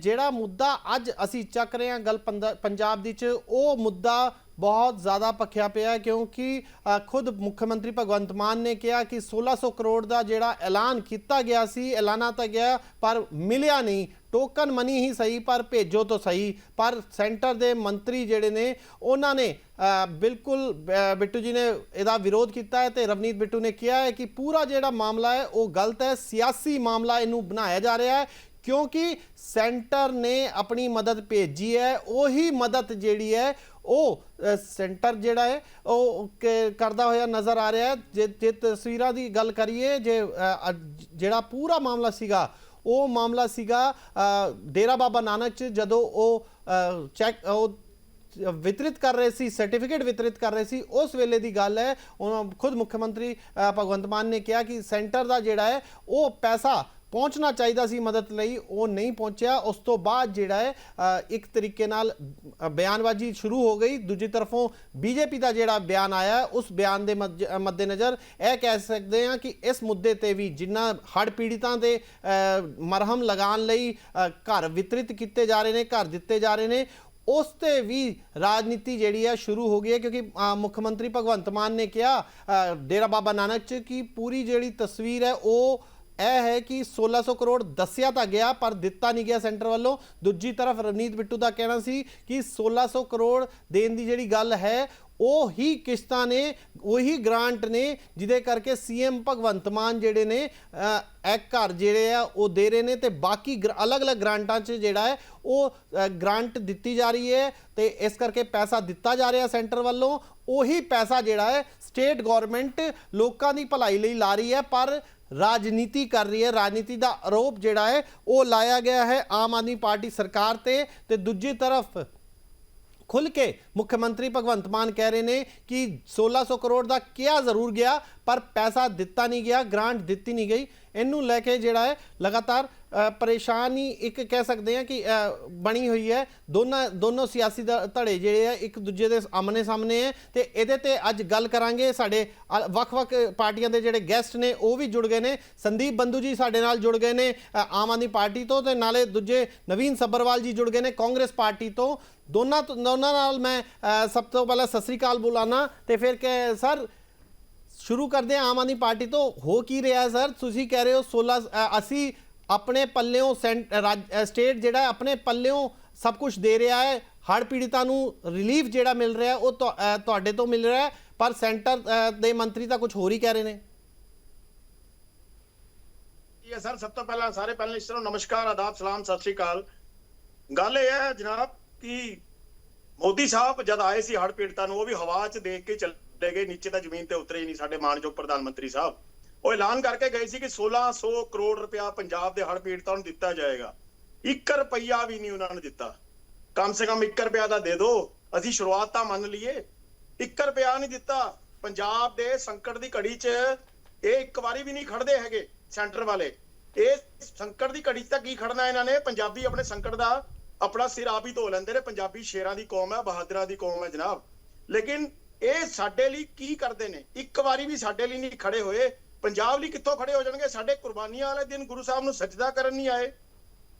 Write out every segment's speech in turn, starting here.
ਜਿਹੜਾ ਮੁੱਦਾ ਅੱਜ ਅਸੀਂ ਚੱਕ ਰਹੇ ਹਾਂ ਗੱਲ ਪੰਦਾ- ਪੰਜਾਬ ਦੀ ਚ ਉਹ ਮੁੱਦਾ ਬਹੁਤ ਜ਼ਿਆਦਾ ਪੱਖਿਆ ਪਿਆ ਕਿਉਂਕਿ ਖੁਦ ਮੁੱਖ ਮੰਤਰੀ ਭਗਵੰਤ ਮਾਨ ਨੇ ਕਿਹਾ ਕਿ 1600 ਕਰੋੜ ਦਾ ਜਿਹੜਾ ਐਲਾਨ ਕੀਤਾ ਗਿਆ ਸੀ ਐਲਾਨਾ ਤਾਂ ਗਿਆ ਪਰ ਮਿਲਿਆ ਨਹੀਂ। ਟੋਕਨ ਮਨੀ ਹੀ ਸਹੀ ਪਰ ਭੇਜੋ ਤਾਂ ਸਹੀ। ਪਰ ਸੈਂਟਰ ਦੇ ਮੰਤਰੀ ਜਿਹੜੇ ਨੇ ਉਹਨਾਂ ਨੇ ਬਿਲਕੁਲ ਅ, ਬਿੱਟੂ ਜੀ ਨੇ ਇਹਦਾ ਵਿਰੋਧ ਕੀਤਾ ਹੈ ਤੇ ਰਵਨੀਤ ਬਿੱਟੂ ਨੇ ਕਿਹਾ ਹੈ ਕਿ ਪੂਰਾ ਜਿਹੜਾ ਮਾਮਲਾ ਹੈ ਉਹ ਗਲਤ ਹੈ। ਸਿਆਸੀ ਮਾਮਲਾ ਇਹਨੂੰ ਬਣਾਇਆ ਜਾ ਰਿਹਾ ਹੈ। ਕਿਉਂਕਿ ਸੈਂਟਰ ਨੇ ਆਪਣੀ ਮਦਦ ਭੇਜੀ ਹੈ, ਉਹੀ ਮਦਦ ਜਿਹੜੀ ਹੈ, ਉਹ ਸੈਂਟਰ ਜਿਹੜਾ ਹੈ, ਉਹ ਕ- ਕਰਦਾ ਹੋਇਆ ਨਜ਼ਰ ਆ ਰਿਹਾ ਹੈ। ਜੇ ਜੇ ਤਸਵੀਰਾਂ ਦੀ ਗੱਲ ਕਰੀਏ, ਜੇ ਜਿਹੜਾ ਪੂਰਾ ਮਾਮਲਾ ਸੀਗਾ, ਉਹ ਮਾਮਲਾ ਸੀਗਾ ਡੇਰਾ ਬਾਬਾ ਨਾਨਕ ਚ ਜਦੋਂ ਉਹ ਚੈੱਕ, ਉਹ ਵਿਤਰਿਤ ਕਰ ਰਹੇ ਸੀ, ਸਰਟੀਫਿਕੇਟ ਵਿਤਰਿਤ ਕਰ ਰਹੇ ਸੀ, ਉਸ ਵੇਲੇ ਦੀ ਗੱਲ ਹੈ, ਉਹਨਾਂ ਖੁਦ ਮੁੱਖ ਮੰਤਰੀ ਭਗਵੰਤ ਮਾਨ ਨੇ ਕਿਹਾ ਕਿ ਸੈਂਟਰ ਦਾ ਜਿਹੜਾ ਹੈ, ਉਹ ਪੈਸਾ ਪਹੁੰਚਣਾ ਚਾਹੀਦਾ ਸੀ ਮਦਦ ਲਈ, ਉਹ ਨਹੀਂ ਪਹੁੰਚਿਆ। ਉਸ ਤੋਂ ਬਾਅਦ ਜਿਹੜਾ ਹੈ ਇੱਕ ਤਰੀਕੇ ਨਾਲ ਬਿਆਨਬਾਜ਼ੀ ਸ਼ੁਰੂ ਹੋ ਗਈ। ਦੂਜੀ ਤਰਫੋਂ ਬੀਜੇਪੀ ਦਾ ਜਿਹੜਾ ਬਿਆਨ ਆਇਆ, ਉਸ ਬਿਆਨ ਦੇ ਮੱਜ- ਮੱਦੇਨਜ਼ਰ ਇਹ ਕਹਿ ਸਕਦੇ ਹਾਂ ਕਿ ਇਸ ਮੁੱਦੇ ਤੇ ਵੀ ਜਿੰਨਾ ਹੜ੍ਹ ਪੀੜਿਤਾਂ ਦੇ ਮਰਹਮ ਲਗਾਉਣ ਲਈ ਘਰ ਵਿਤਰਿਤ ਕੀਤੇ ਜਾ ਰਹੇ ਨੇ, ਘਰ ਦਿੱਤੇ ਜਾ ਰਹੇ ਨੇ, ਉਸ ਤੇ ਵੀ ਰਾਜਨੀਤੀ ਜਿਹੜੀ ਹੈ ਸ਼ੁਰੂ ਹੋ ਗਈ ਹੈ। ਕਿਉਂਕਿ ਮੁੱਖ ਮੰਤਰੀ ਭਗਵੰਤ ਮਾਨ ਨੇ ਕਿਹਾ ਡੇਰਾ ਬਾਬਾ ਨਾਨਕ ਚ ਕਿ ਪੂਰੀ ਜਿਹੜੀ ਤਸਵੀਰ ਹੈ, ਉਹ ਇਹ ਹੈ ਕਿ 1600 ਕਰੋੜ ਦੱਸਿਆ ਤਾਂ ਗਿਆ ਪਰ ਦਿੱਤਾ ਨਹੀਂ ਗਿਆ ਸੈਂਟਰ ਵੱਲੋਂ। ਦੂਜੀ ਤਰਫ ਰਵਨੀਤ ਬਿੱਟੂ ਦਾ ਕਹਿਣਾ ਸੀ ਕਿ 1600 ਕਰੋੜ ਦੇਣ ਦੀ ਜਿਹੜੀ ਗੱਲ ਹੈ ਉਹ ਹੀ ਕਿਸ਼ਤਾਂ ਨੇ ਉਹੀ ਗ੍ਰਾਂਟ ਨੇ ਜਿਹਦੇ ਕਰਕੇ ਸੀਐਮ ਭਗਵੰਤ ਮਾਨ ਜਿਹੜੇ ਨੇ ਇੱਕ ਘਰ ਜਿਹੜੇ ਆ ਉਹ ਦੇ ਰਹੇ ਨੇ ਤੇ ਬਾਕੀ ਗ੍ਰ- ਅਲੱਗ-ਅਲੱਗ ਗ੍ਰਾਂਟਾਂ 'ਚ ਜਿਹੜਾ ਹੈ ਉਹ ਅ, ਗ੍ਰਾਂਟ ਦਿੱਤੀ ਜਾ ਰਹੀ ਹੈ ਤੇ ਇਸ ਕਰਕੇ ਪੈਸਾ ਦਿੱਤਾ ਜਾ ਰਿਹਾ ਸੈਂਟਰ ਵੱਲੋਂ। ਉਹੀ ਪੈਸਾ ਜਿਹੜਾ ਹੈ ਸਟੇਟ ਗਵਰਨਮੈਂਟ ਲੋਕਾਂ ਦੀ ਭਲਾਈ ਲਈ ਲਾ ਰਹੀ ਹੈ ਪਰ ਰਾਜਨੀਤੀ ਕਰ ਰਹੀ ਹੈ। ਰਾਜਨੀਤੀ ਦਾ ਆਰੋਪ ਜਿਹੜਾ ਹੈ, ਉਹ ਲਾਇਆ ਗਿਆ ਹੈ ਆਮ ਆਦਮੀ ਪਾਰਟੀ ਸਰਕਾਰ ਤੇ ਤੇ ਦੂਜੀ ਤਰਫ ਖੁੱਲ ਕੇ ਮੁੱਖ ਮੰਤਰੀ ਭਗਵੰਤ ਮਾਨ ਕਹਿ ਰਹੇ ਨੇ ਕਿ 1600 ਕਰੋੜ ਦਾ ਕਿਹਾ ਜ਼ਰੂਰ ਗਿਆ, ਪਰ ਪੈਸਾ ਦਿੱਤਾ ਨਹੀਂ ਗਿਆ, ਗ੍ਰਾਂਟ ਦਿੱਤੀ ਨਹੀਂ ਗਈ। ਇਹਨੂੰ ਲੈ ਕੇ ਜਿਹੜਾ ਹੈ, ਲਗਾਤਾਰ ਪਰੇਸ਼ਾਨੀ ਇੱਕ ਕਹਿ ਸਕਦੇ ਹਾਂ ਕਿ ਬਣੀ ਹੋਈ ਹੈ। ਦੋਨਾਂ, ਦੋਨੋਂ ਸਿਆਸੀ ਦ- ਧੜੇ ਜਿਹੜੇ ਆ, ਇੱਕ ਦੂਜੇ ਦੇ ਆਮਨੇ ਸਾਹਮਣੇ ਹੈ ਤੇ ਇਹਦੇ ਤੇ ਅੱਜ ਗੱਲ ਕਰਾਂਗੇ। ਸਾਡੇ ਵੱਖ-ਵੱਖ ਪਾਰਟੀਆਂ ਦੇ ਜਿਹੜੇ ਗੈਸਟ ਨੇ, ਉਹ ਵੀ ਜੁੜ ਗਏ ਨੇ। ਸੰਦੀਪ ਬੰਧੂ ਜੀ ਸਾਡੇ ਨਾਲ ਜੁੜ ਗਏ ਨੇ ਆਮ ਆਦਮੀ ਪਾਰਟੀ ਤੋਂ ਤੇ ਨਾਲੇ ਦੂਜੇ ਨਵੀਨ ਸੱਬਰਵਾਲ ਜੀ ਜੁੜ ਗਏ ਨੇ ਕਾਂਗਰਸ ਪਾਰਟੀ ਤੋਂ। ਦੋਨਾਂ ਤੋਂ- ਦੋਨਾਂ ਨਾਲ ਮੈਂ ਸਭ ਤੋਂ ਪਹਿਲਾਂ ਸਤਿ ਸ੍ਰੀ ਅਕਾਲ ਬੁਲਾਣਾ ਤੇ ਫਿਰ ਕਿ ਸਰ, ਸ਼ੁਰੂ ਕਰਦੇ ਹਾਂ ਆਮ ਆਦਮੀ ਪਾਰਟੀ ਤੋਂ। ਹੋ ਕੀ ਰਿਹਾ, ਸਰ? ਤੁਸੀਂ ਕਹਿ ਰਹੇ ਹੋ 16 ਅਸੀਂ ਆਪਣੇ ਪੱਲਿਓਂ ਸੈਂਟ- ਰਾਜ- ਸਟੇਟ ਜਿਹੜਾ ਆਪਣੇ ਪੱਲਿਓਂ ਸਭ ਕੁਝ ਦੇ ਰਿਹਾ ਹੈ। ਹੜ੍ਹ ਪੀੜਤਾਂ ਨੂੰ ਰਿਲੀਫ ਜਿਹੜਾ ਮਿਲ ਰਿਹਾ, ਉਹ ਤੁਹਾਡੇ ਤੋਂ ਮਿਲ ਰਿਹਾ ਪਰ ਸੈਂਟਰ ਦੇ ਮੰਤਰੀ ਤਾਂ ਕੁਝ ਹੋਰ ਹੀ ਕਹਿ ਰਹੇ ਨੇ। ਇਹ ਸਰ। ਸਭ ਤੋਂ ਪਹਿਲਾਂ ਸਾਰੇ ਪੈਨਲਿਸਟਾਂ ਨੂੰ ਨਮਸਕਾਰ, ਆਦਾਬ, ਸਲਾਮ, ਸਤਿ ਸ਼੍ਰੀ ਅਕਾਲ। ਗੱਲ ਇਹ ਹੈ ਜਨਾਬ ਕਿ ਮੋਦੀ ਸਾਹਿਬ ਜਦ ਆਏ ਸੀ ਹੜ੍ਹ ਪੀੜਤਾਂ ਨੂੰ, ਉਹ ਵੀ ਹਵਾ 'ਚ ਦੇਖ ਕੇ ਚਲੇ ਗਏ, ਨੀਚੇ ਤਾਂ ਜ਼ਮੀਨ ਤੇ ਉਤਰੇ ਹੀ ਨਹੀਂ ਸਾਡੇ ਮਾਨਯੋਗ ਪ੍ਰਧਾਨ ਮੰਤਰੀ ਸਾਹਿਬ। ਉਹ ਐਲਾਨ ਕਰਕੇ ਗਏ ਸੀ ਕਿ 1600 ਕਰੋੜ ਰੁਪਇਆ ਪੰਜਾਬ ਦੇ ਹੜ੍ਹ ਪੀੜਤਾਂ ਨੂੰ ਦਿੱਤਾ ਜਾਏਗਾ। 1 ਰੁਪਈਆ ਵੀ ਨਹੀਂ ਉਹਨਾਂ ਨੇ ਦਿੱਤਾ। ਕਮ ਸੇ ਕਮ 1 ਰੁਪਇਆ ਦਾ ਦੇ। ਦਿਓ ਅਸੀਂ ਸ਼ੁਰੂਆਤ ਤਾਂ ਮੰਨ ਲਈਏ। 1 ਰੁਪਇਆ ਨਹੀਂ ਦਿੱਤਾ। ਪੰਜਾਬ ਦੇ ਸੰਕਟ ਦੀ ਘੜੀ 'ਚ ਇਹ ਇੱਕ ਵਾਰੀ ਵੀ ਨਹੀਂ ਖੜਦੇ ਹੈਗੇ ਸੈਂਟਰ ਵਾਲੇ। ਇਹ ਸੰਕਟ ਦੀ ਘੜੀ 'ਚ ਤਾਂ ਕੀ ਖੜਨਾ ਇਹਨਾਂ ਨੇ? ਪੰਜਾਬੀ ਆਪਣੇ ਸੰਕਟ ਦਾ ਆਪਣਾ ਸਿਰ ਆਪ ਹੀ ਧੋ ਲੈਂਦੇ ਨੇ, ਪੰਜਾਬੀ ਸ਼ੇਰਾਂ ਦੀ ਕੌਮ ਹੈ, ਬਹਾਦਰਾਂ ਦੀ ਕੌਮ ਹੈ ਜਨਾਬ। ਲੇਕਿਨ ਇਹ ਸਾਡੇ ਲਈ ਕੀ ਕਰਦੇ ਨੇ? ਇੱਕ ਵਾਰੀ ਵੀ ਸਾਡੇ ਲਈ ਨਹੀਂ ਖੜੇ ਹੋਏ, ਪੰਜਾਬ ਲਈ ਕਿੱਥੋਂ ਖੜੇ ਹੋ ਜਾਣਗੇ? ਸਾਡੇ ਕੁਰਬਾਨੀਆਂ ਵਾਲੇ ਦਿਨ ਗੁਰੂ ਸਾਹਿਬ ਨੂੰ ਸਜਦਾ ਕਰਨ ਨਹੀਂ ਆਏ।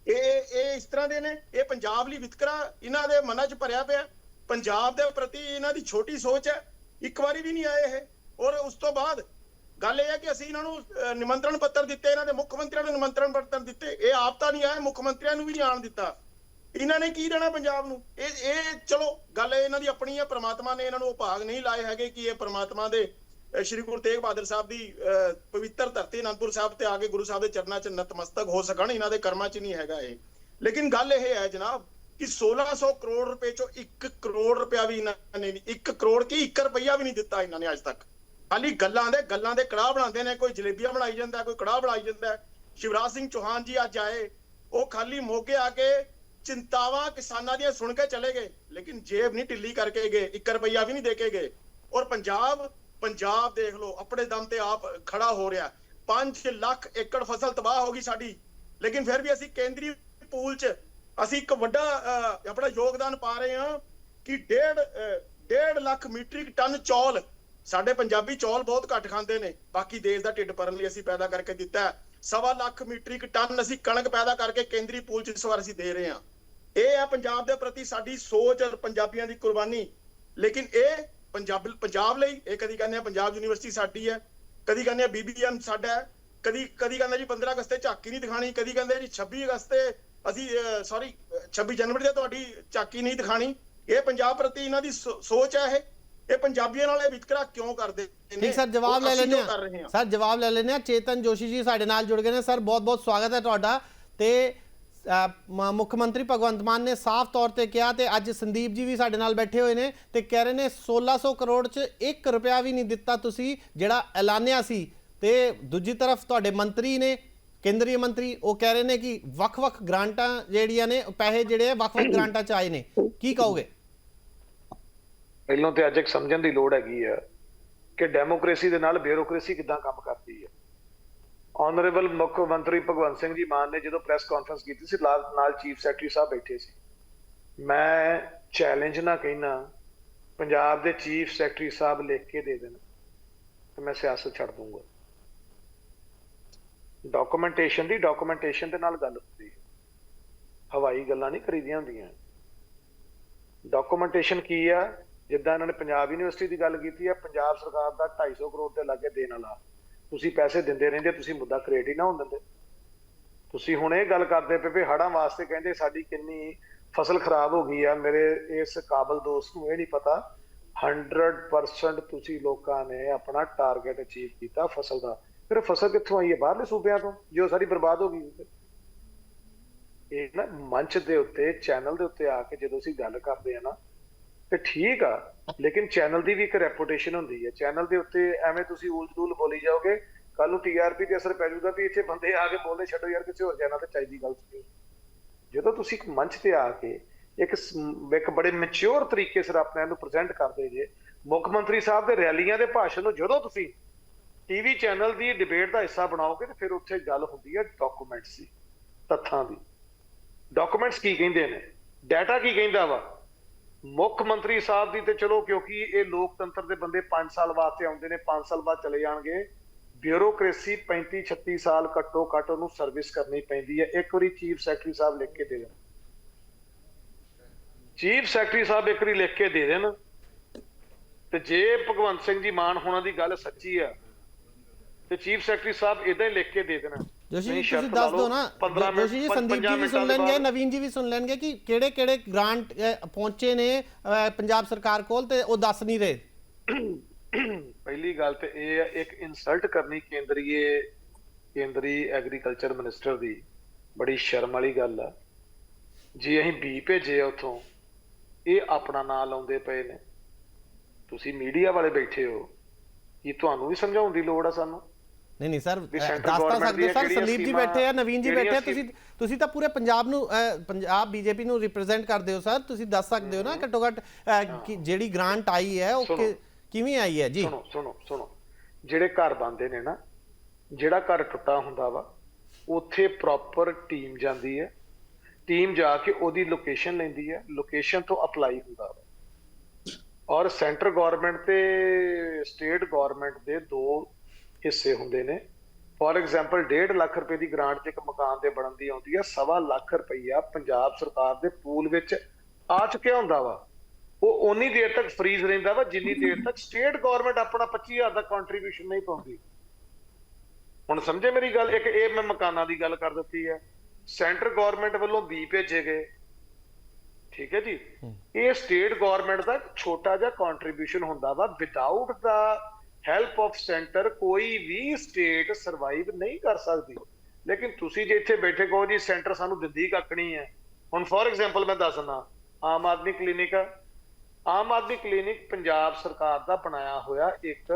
ਇਹ ਇਹ ਇਸ ਤਰ੍ਹਾਂ ਦੇ ਨੇ, ਇਹ ਪੰਜਾਬ ਲਈ ਵਿਤਕਰਾ ਇਹਨਾਂ ਦੇ ਮਨਾਂ 'ਚ ਭਰਿਆ ਪਿਆ। ਪੰਜਾਬ ਦੇ ਪ੍ਰਤੀ ਇਹਨਾਂ ਦੀ ਛੋਟੀ ਸੋਚ ਹੈ, ਇੱਕ ਵਾਰੀ ਵੀ ਨਹੀਂ ਆਏ ਇਹ। ਔਰ ਉਸ ਤੋਂ ਬਾਅਦ ਗੱਲ ਇਹ ਹੈ ਕਿ ਅਸੀਂ ਇਹਨਾਂ ਨੂੰ ਨਿਮੰਤਰਣ ਪੱਤਰ ਦਿੱਤੇ, ਇਹਨਾਂ ਦੇ ਮੁੱਖ ਮੰਤਰੀਆਂ ਨੂੰ ਨਿਮੰਤਰਣ ਪੱਤਰ ਦਿੱਤੇ। ਇਹ ਆਪ ਤਾਂ ਨਹੀਂ ਆਏ, ਮੁੱਖ ਮੰਤਰੀਆਂ ਨੂੰ ਵੀ ਨਹੀਂ ਆਣ ਦਿੱਤਾ। ਇਹਨਾਂ ਨੇ ਕੀ ਦੇਣਾ ਪੰਜਾਬ ਨੂੰ? ਇਹ ਇਹ ਚਲੋ, ਗੱਲ ਇਹਨਾਂ ਦੀ ਆਪਣੀ ਹੈ, ਪ੍ਰਮਾਤਮਾ ਨੇ ਇਹਨਾਂ ਨੂੰ ਉਹ ਭਾਗ ਨਹੀਂ ਲਾਏ ਹੈਗੇ ਕਿ ਇਹ ਪ੍ਰਮਾਤਮਾ ਦੇ ਸ਼੍ਰੀ ਗੁਰੂ ਤੇਗ ਬਹਾਦਰ ਸਾਹਿਬ ਦੀ ਪਵਿੱਤਰ ਧਰਤੀ ਅਨੰਦਪੁਰ ਸਾਹਿਬ ਤੇ ਆ ਕੇ ਗੁਰੂ ਸਾਹਿਬ ਦੇ ਚਰਨਾਂ 'ਚ ਨਤਮਸਤਕ ਹੋ ਸਕਣ, ਇਹਨਾਂ ਦੇ ਕਰਮਾਂ 'ਚ ਨਹੀਂ ਹੈਗਾ ਇਹ। ਲੇਕਿਨ ਗੱਲ ਇਹ ਹੈ ਜਨਾਬ ਕਿ 1600 ਕਰੋੜ ਰੁਪਏ ਚੋਂ 1 ਕਰੋੜ ਰੁਪਇਆ ਵੀ ਇਹਨਾਂ ਨੇ 1 ਕਰੋੜ ਕੀ 1 ਰੁਪਈਆ ਵੀ ਨਹੀਂ ਦਿੱਤਾ ਇਹਨਾਂ ਨੇ ਅੱਜ ਤੱਕ। ਖਾਲੀ ਗੱਲਾਂ ਦੇ ਗੱਲਾਂ ਦੇ ਕੜਾਹ ਬਣਾਉਂਦੇ ਨੇ, ਕੋਈ ਜਲੇਬੀਆਂ ਬਣਾਈ ਜਾਂਦਾ, ਕੋਈ ਕੜਾਹ ਬਣਾਈ ਜਾਂਦਾ। ਸ਼ਿਵਰਾਜ ਸਿੰਘ ਚੌਹਾਨ ਜੀ ਅੱਜ ਆਏ, ਉਹ ਖਾਲੀ ਮੋਗੇ ਆ ਕੇ ਚਿੰਤਾਵਾਂ ਕਿਸਾਨਾਂ ਦੀਆਂ ਸੁਣ ਕੇ ਚਲੇ ਗਏ ਲੇਕਿਨ ਜੇਬ ਨਹੀਂ ਢਿੱਲੀ ਕਰਕੇ ਗਏ 1 ਰੁਪਈਆ ਵੀ ਨਹੀਂ ਦੇ ਕੇ ਗਏ। ਔਰ ਪੰਜਾਬ ਪੰਜਾਬ ਦੇਖ ਲਓ ਆਪਣੇ ਦਮ ਤੇ ਆਪ ਖੜਾ ਹੋ ਰਿਹਾ। 5 ਲੱਖ ਏਕੜ ਫਸਲ ਤਬਾਹ ਹੋ ਗਈ ਸਾਡੀ। ਲੇਕਿਨ ਫਿਰ ਵੀ ਅਸੀਂ ਕੇਂਦਰੀ ਪੂਲ 'ਚ ਅਸੀਂ ਇੱਕ ਵੱਡਾ ਅਹ, ਆਪਣਾ ਯੋਗਦਾਨ ਪਾ ਰਹੇ ਹਾਂ ਕਿ ਡੇਢ ਅਹ, ਡੇਢ ਲੱਖ ਮੀਟ੍ਰਿਕ ਟਨ ਚੌਲ ਸਾਡੇ ਪੰਜਾਬੀ ਚੌਲ ਬਹੁਤ ਘੱਟ ਖਾਂਦੇ ਨੇ। ਬਾਕੀ ਦੇਸ਼ ਦਾ ਢਿੱਡ ਭਰਨ ਲਈ ਅਸੀਂ ਪੈਦਾ ਕਰਕੇ ਦਿੱਤਾ ਸਵਾ ਲੱਖ ਮੀਟ੍ਰਿਕ ਟਨ ਅਸੀਂ ਕਣਕ ਪੈਦਾ ਕਰਕੇ ਕੇਂਦਰੀ ਪੂਲ 'ਚ ਇਸ ਵਾਰ ਅਸੀਂ ਦੇ ਰਹੇ ਹਾਂ। ਇਹ ਹੈ ਪੰਜਾਬ ਦੇ ਪ੍ਰਤੀ ਸਾਡੀ ਸੋਚ ਔਰ ਪੰਜਾਬੀਆਂ ਦੀ ਕੁਰਬਾਨੀ। ਲੇਕਿਨ ਇਹ ਪੰਜਾਬ ਪੰਜਾਬ ਲਈ, ਇਹ ਕਦੀ ਕਹਿੰਦੇ ਆ ਪੰਜਾਬ ਯੂਨੀਵਰਸਿਟੀ ਸਾਡੀ ਹੈ, ਕਦੀ ਕਹਿੰਦੇ ਆ ਬੀਬੀਐਮ ਸਾਡਾ ਹੈ, ਕਦੀ ਕਦੀ ਕਹਿੰਦੇ ਜੀ 15 ਅਗਸਤ ਤੇ ਝਾਕੀ ਨਹੀਂ ਦਿਖਾਣੀ, ਕਦੀ ਕਹਿੰਦੇ ਜੀ 26 ਅਗਸਤ ਤੇ ਅਸੀਂ ਸੌਰੀ 26 ਜਨਵਰੀ ਤੇ ਤੁਹਾਡੀ ਝਾਕੀ ਨਹੀਂ ਦਿਖਾਣੀ। ਇਹ ਪੰਜਾਬ ਪ੍ਰਤੀ ਇਹਨਾਂ ਦੀ ਸੋ- ਸੋਚ ਹੈ ਇਹ। ਇਹ ਪੰਜਾਬੀਆਂ ਨਾਲ ਇਹ ਵਿਤਕਰਾ ਕਿਉਂ ਕਰਦੇ ਨੇ? ਠੀਕ ਸਰ ਜਵਾਬ ਲੈ ਰਹੇ ਆ ਸਰ ਜਵਾਬ ਲੈ ਲੈਂਦੇ ਆ ਚੇਤਨ ਜੋਸ਼ੀ ਜੀ ਸਾਡੇ ਨਾਲ ਜੁੜ ਗਏ ਨੇ। ਸਰ ਬਹੁਤ ਬਹੁਤ ਸਵਾਗਤ ਹੈ ਤੁਹਾਡਾ। ਤੇ ਮੁੱਖ ਮੰਤਰੀ ਭਗਵੰਤ ਮਾਨ ਨੇ ਸਾਫ਼ ਤੌਰ ਤੇ ਕਿਹਾ ਤੇ ਅੱਜ ਸੰਦੀਪ ਜੀ ਵੀ ਸਾਡੇ ਨਾਲ ਬੈਠੇ ਹੋਏ ਨੇ ਤੇ ਕਹਿ ਰਹੇ ਨੇ 1600 ਕਰੋੜ ਚ 1 ਰੁਪਿਆ ਵੀ ਨਹੀਂ ਦਿੱਤਾ ਤੁਸੀਂ ਜਿਹੜਾ ਐਲਾਨਿਆ ਸੀ। ਤੇ ਦੂਜੀ ਤਰਫ ਤੁਹਾਡੇ ਮੰਤਰੀ ਨੇ ਕੇਂਦਰੀ ਮੰਤਰੀ ਉਹ ਕਹਿ ਰਹੇ ਨੇ ਕਿ ਵੱਖ-ਵੱਖ ਗ੍ਰਾਂਟਾਂ ਜਿਹੜੀਆਂ ਨੇ ਪੈਸੇ ਜਿਹੜੇ ਆ ਵੱਖ-ਵੱਖ ਗ੍ਰਾਂਟਾਂ ਚ ਆਏ ਨੇ। ਕੀ ਕਹੋਗੇ? ਪਹਿਲਾਂ ਤੇ ਅੱਜ ਇੱਕ ਸਮਝਣ ਦੀ ਲੋੜ ਹੈਗੀ ਆ ਕਿ ਡੈਮੋਕ੍ਰੇਸੀ ਦੇ ਨਾਲ ਬਿਊਰੋਕ੍ਰੇਸੀ ਕਿੱਦਾਂ ਕੰਮ ਕਰਦੀ ਹੈ ਆਨਰੇਬਲ ਮੁੱਖ ਮੰਤਰੀ ਭਗਵੰਤ ਸਿੰਘ ਜੀ ਮਾਨ ਨੇ ਜਦੋਂ ਪ੍ਰੈਸ ਕਾਨਫਰੰਸ ਕੀਤੀ ਸੀ ਨਾਲ ਨਾਲ ਚੀਫ ਸੈਕਟਰੀ ਸਾਹਿਬ ਬੈਠੇ ਸੀ। ਮੈਂ ਚੈਲੰਜ ਨਾ ਕਹਿਣਾ ਪੰਜਾਬ ਦੇ ਚੀਫ ਸੈਕਟਰੀ ਸਾਹਿਬ ਲਿਖ ਕੇ ਦੇ ਦੇਣ, ਤੇ ਮੈਂ ਸਿਆਸਤ ਛੱਡ ਦੂੰਗਾ। ਡਾਕੂਮੈਂਟੇਸ਼ਨ ਦੀ ਡਾਕੂਮੈਂਟੇਸ਼ਨ ਦੇ ਨਾਲ ਗੱਲ ਹੁੰਦੀ ਹੈ ਹਵਾਈ ਗੱਲਾਂ ਨਹੀਂ ਕਰੀਦੀਆਂ ਹੁੰਦੀਆਂ। ਡਾਕੂਮੈਂਟੇਸ਼ਨ ਕੀ ਆ? ਜਿੱਦਾਂ ਇਹਨਾਂ ਨੇ ਪੰਜਾਬ ਯੂਨੀਵਰਸਿਟੀ ਦੀ ਗੱਲ ਕੀਤੀ ਹੈ, ਪੰਜਾਬ ਸਰਕਾਰ ਦਾ 250 ਕਰੋੜ ਦੇ ਲਾਗੇ ਦੇਣ ਵਾਲਾ। ਤੁਸੀਂ ਪੈਸੇ ਦਿੰਦੇ ਰਹਿੰਦੇ, ਤੁਸੀਂ ਮੁੱਦਾ ਕ੍ਰੀਏਟ ਹੀ ਨਾ ਹੋਣ ਦਿੰਦੇ। ਤੁਸੀਂ ਹੁਣ ਇਹ ਗੱਲ ਕਰਦੇ ਪਏ ਵੀ ਹੜਾਂ ਵਾਸਤੇ ਕਹਿੰਦੇ ਸਾਡੀ ਕਿੰਨੀ ਫਸਲ ਖਰਾਬ ਹੋ ਗਈ ਆ, ਮੇਰੇ ਇਸ ਕਾਬਲ ਦੋਸਤ ਨੂੰ ਇਹ ਨਹੀਂ ਪਤਾ 100% ਤੁਸੀਂ ਲੋਕਾਂ ਨੇ ਆਪਣਾ ਟਾਰਗੇਟ ਅਚੀਵ ਕੀਤਾ ਫਸਲ ਦਾ। ਫਿਰ ਫਸਲ ਕਿੱਥੋਂ ਆਈ ਹੈ? ਬਾਹਰਲੇ ਸੂਬਿਆਂ ਤੋਂ, ਜੋ ਸਾਰੀ ਬਰਬਾਦ ਹੋ ਗਈ। ਇਹ ਨਾ ਮੰਚ ਦੇ ਉੱਤੇ ਚੈਨਲ ਦੇ ਉੱਤੇ ਆ ਕੇ ਜਦੋਂ ਅਸੀਂ ਗੱਲ ਕਰਦੇ ਆ ਨਾ ਤੇ ਠੀਕ ਆ, ਲੇਕਿਨ ਚੈਨਲ ਦੀ ਵੀ ਇੱਕ ਰੈਪੂਟੇਸ਼ਨ ਹੁੰਦੀ ਹੈ। ਚੈਨਲ ਦੇ ਉੱਤੇ ਐਵੇਂ ਤੁਸੀਂ ਉਲਝ-ਉਲ ਬੋਲੀ ਜਾਓਗੇ ਕੱਲ ਨੂੰ ਟੀਆਰਪੀ ਤੇ ਅਸਰ ਪੈ ਜਾਊਗਾ ਵੀ ਇੱਥੇ ਬੰਦੇ ਆ ਕੇ ਬੋਲਦੇ, ਛੱਡੋ ਯਾਰ, ਕਿਸੇ ਹੋਰ ਚੈਨਲ ਤੇ ਚਾਹੀਦੀ ਗੱਲ ਸੁਣੀਓ ਜਦੋਂ ਤੁਸੀਂ ਇੱਕ ਮੰਚ ਤੇ ਆ ਕੇ ਇੱਕ ਇੱਕ ਬੜੇ ਮੈਚੁਰ ਤਰੀਕੇ ਸਿਰ ਆਪਣੇ ਆਪ ਨੂੰ ਪ੍ਰੈਜ਼ੈਂਟ ਕਰਦੇ ਜੇ, ਮੁੱਖ ਮੰਤਰੀ ਸਾਹਿਬ ਦੇ ਰੈਲੀਆਂ ਦੇ ਭਾਸ਼ਣ ਨੂੰ ਜਦੋਂ ਤੁਸੀਂ ਟੀਵੀ ਚੈਨਲ ਦੀ ਡਿਬੇਟ ਦਾ ਹਿੱਸਾ ਬਣਾਓਗੇ, ਤੇ ਫਿਰ ਉੱਥੇ ਗੱਲ ਹੁੰਦੀ ਹੈ ਡਾਕੂਮੈਂਟਸ ਦੀ, ਤੱਥਾਂ ਦੀ। ਡਾਕੂਮੈਂਟਸ ਕੀ ਕਹਿੰਦੇ ਨੇ? ਡਾਟਾ ਕੀ ਕਹਿੰਦਾ ਵਾ? ਮੁੱਖ ਮੰਤਰੀ ਸਾਹਿਬ ਦੀ ਤੇ ਚਲੋ, ਕਿਉਂਕਿ ਇਹ ਲੋਕਤੰਤਰ ਦੇ ਬੰਦੇ 5 ਸਾਲ ਵਾਸਤੇ ਆਉਂਦੇ ਨੇ 5 ਸਾਲ ਬਾਅਦ ਚਲੇ ਜਾਣਗੇ। ਬਿਊਰੋਕ੍ਰੇਸੀ 35 36 ਸਾਲ ਘੱਟੋ ਘੱਟ ਉਹਨੂੰ ਸਰਵਿਸ ਕਰਨੀ ਪੈਂਦੀ ਹੈ। ਇੱਕ ਵਾਰੀ ਚੀਫ ਸੈਕਟਰੀ ਸਾਹਿਬ ਲਿਖ ਕੇ ਦੇ ਦੇਣ। ਚੀਫ ਸੈਕਟਰੀ ਸਾਹਿਬ ਇੱਕ ਵਾਰੀ ਲਿਖ ਕੇ ਦੇ ਦੇਣ। ਤੇ ਜੇ ਭਗਵੰਤ ਸਿੰਘ ਜੀ ਮਾਨ ਹੋਣਾ ਦੀ ਗੱਲ ਸੱਚੀ ਆ ਤੇ ਚੀਫ ਸੈਕਟਰੀ ਸਾਹਿਬ ਇਦਾਂ ਹੀ ਲਿਖ ਕੇ ਦੇ ਦੇਣਾ। ਜੋਸ਼ੀ ਜੀ ਤੁਸੀਂ ਦੱਸ ਦਿਓ ਨਾ। 15 ਮਿੰਟ ਜੋਸ਼ੀ ਜੀ ਸੰਦੀਪ ਜੀ ਵੀ ਸੁਣ ਲੈਣਗੇ। ਨਵੀਨ ਜੀ ਵੀ ਸੁਣ ਲੈਣਗੇ ਕਿ ਕਿਹੜੇ ਕਿਹੜੇ ਗ੍ਰਾਂਟ ਪਹੁੰਚੇ ਨੇ ਪੰਜਾਬ ਸਰਕਾਰ ਕੋਲ ਤੇ ਉਹ ਦੱਸ ਨਹੀਂ ਰਹੇ। ਪਹਿਲੀ ਗੱਲ ਤੇ ਇਹ ਹੈ ਇੱਕ ਇਨਸਲਟ ਕਰਨੀ ਕੇਂਦਰੀਏ ਕੇਂਦਰੀ ਐਗਰੀਕਲਚਰ ਮਿਨਿਸਟਰ ਦੀ। ਬੜੀ ਸ਼ਰਮ ਵਾਲੀ ਗੱਲ ਆ। ਜੇ ਅਸੀਂ ਬੀ ਭੇਜੇ ਉਥੋਂ ਇਹ ਆਪਣਾ ਨਾਂ ਲਾਉਂਦੇ ਪਏ ਨੇ। ਤੁਸੀਂ ਮੀਡੀਆ ਵਾਲੇ ਬੈਠੇ ਹੋ। ਕੀ ਤੁਹਾਨੂੰ ਵੀ ਸਮਝਾਉਣ ਦੀ ਲੋੜ ਆ ਸਾਨੂੰ? ਨਹੀਂ ਨਹੀਂ ਸਰ ਦੱਸ ਤਾਂ ਸਕਦੇ ਸਰ ਸੰਦੀਪ ਜੀ ਬੈਠੇ ਆ ਨਵੀਨ ਜੀ ਬੈਠੇ ਆ ਤੁਸੀਂ ਤੁਸੀਂ ਤਾਂ ਪੂਰੇ ਪੰਜਾਬ ਨੂੰ ਪੰਜਾਬ ਬੀਜੇਪੀ ਨੂੰ ਰਿਪਰੈਜ਼ੈਂਟ ਕਰਦੇ ਹੋ ਸਰ ਤੁਸੀਂ ਦੱਸ ਸਕਦੇ ਹੋ ਨਾ ਘੱਟੋ ਘੱਟ ਜਿਹੜੀ ਗ੍ਰਾਂਟ ਆਈ ਹੈ ਉਹ ਕਿਵੇਂ ਆਈ ਹੈ? ਜੀ। ਸੁਣੋ ਸੁਣੋ ਸੁਣੋ। ਜਿਹੜੇ ਘਰ ਬੰਦੇ ਨੇ ਨਾ ਜਿਹੜਾ ਘਰ ਟੁੱਟਾ ਹੁੰਦਾ ਵਾ ਉੱਥੇ ਪ੍ਰੋਪਰ ਟੀਮ ਜਾਂਦੀ ਹੈ। ਟੀਮ ਜਾ ਕੇ ਉਹਦੀ ਲੋਕੇਸ਼ਨ ਲੈਂਦੀ ਹੈ। ਲੋਕੇਸ਼ਨ ਤੋਂ ਅਪਲਾਈ ਹੁੰਦਾ ਵਾ। ਔਰ ਸੈਂਟਰ ਗਵਰਨਮੈਂਟ ਤੇ ਸਟੇਟ ਗਵਰਨਮੈਂਟ ਦੇ ਦੋ ਹਿੱਸੇ ਹੁੰਦੇ ਨੇ। ਫੋਰ ਐਗਜ਼ਾਮਪਲ 1.5 ਲੱਖ ਰੁਪਏ ਦੀ ਗ੍ਰਾਂਟ ਤੇ ਇੱਕ ਮਕਾਨ ਦੇ ਬਣਨ ਦੀ ਆਉਂਦੀ ਹੈ ਸਵਾ ਲੱਖ ਰੁਪਈਆ ਪੰਜਾਬ ਸਰਕਾਰ ਦੇ ਪੂਲ ਵਿੱਚ ਆ ਚੁੱਕਿਆ ਹੁੰਦਾ ਵਾ। ਉਹ ਓਨੀ ਦੇਰ ਤੱਕ ਫ੍ਰੀਜ਼ ਰਹਿੰਦਾ ਵਾ ਜਿੰਨੀ ਦੇਰ ਤੱਕ ਸਟੇਟ ਗਵਰਨਮੈਂਟ ਆਪਣਾ 25000 ਦਾ ਕੰਟਰੀਬਿਊਸ਼ਨ ਨਹੀਂ ਪਾਉਂਦੀ। ਹੁਣ ਸਮਝੇ ਮੇਰੀ ਗੱਲ? ਇੱਕ ਇਹ ਮੈਂ ਮਕਾਨਾਂ ਦੀ ਗੱਲ ਕਰ ਦਿੱਤੀ ਹੈ। ਸੈਂਟਰ ਗਵਰਨਮੈਂਟ ਵੱਲੋਂ ਬੀ ਭੇਜੇ ਗਏ। ਠੀਕ ਹੈ ਜੀ? ਇਹ ਸਟੇਟ ਗਵਰਨਮੈਂਟ ਦਾ ਛੋਟਾ ਜਿਹਾ ਕੰਟਰੀਬਿਊਸ਼ਨ ਹੁੰਦਾ ਵਾ। Without the help of centre ਕੋਈ ਵੀ ਸਟੇਟ ਸਰਵਾਈਵ ਨਹੀਂ ਕਰ ਸਕਦੀ। ਲੇਕਿਨ ਤੁਸੀਂ ਜੇ ਇੱਥੇ ਬੈਠੇ ਕਹੋ ਜੀ ਸੈਂਟਰ ਸਾਨੂੰ ਦਿੰਦੀ ਨਹੀਂ ਹੈ। ਹੁਣ ਫੋਰ ਐਗਜ਼ਾਮਪਲ ਮੈਂ ਦੱਸਣਾ ਆਮ ਆਦਮੀ ਕਲੀਨਿਕ ਆਮ ਆਦਮੀ ਕਲੀਨਿਕ ਪੰਜਾਬ ਸਰਕਾਰ ਦਾ ਬਣਾਇਆ ਹੋਇਆ ਇੱਕ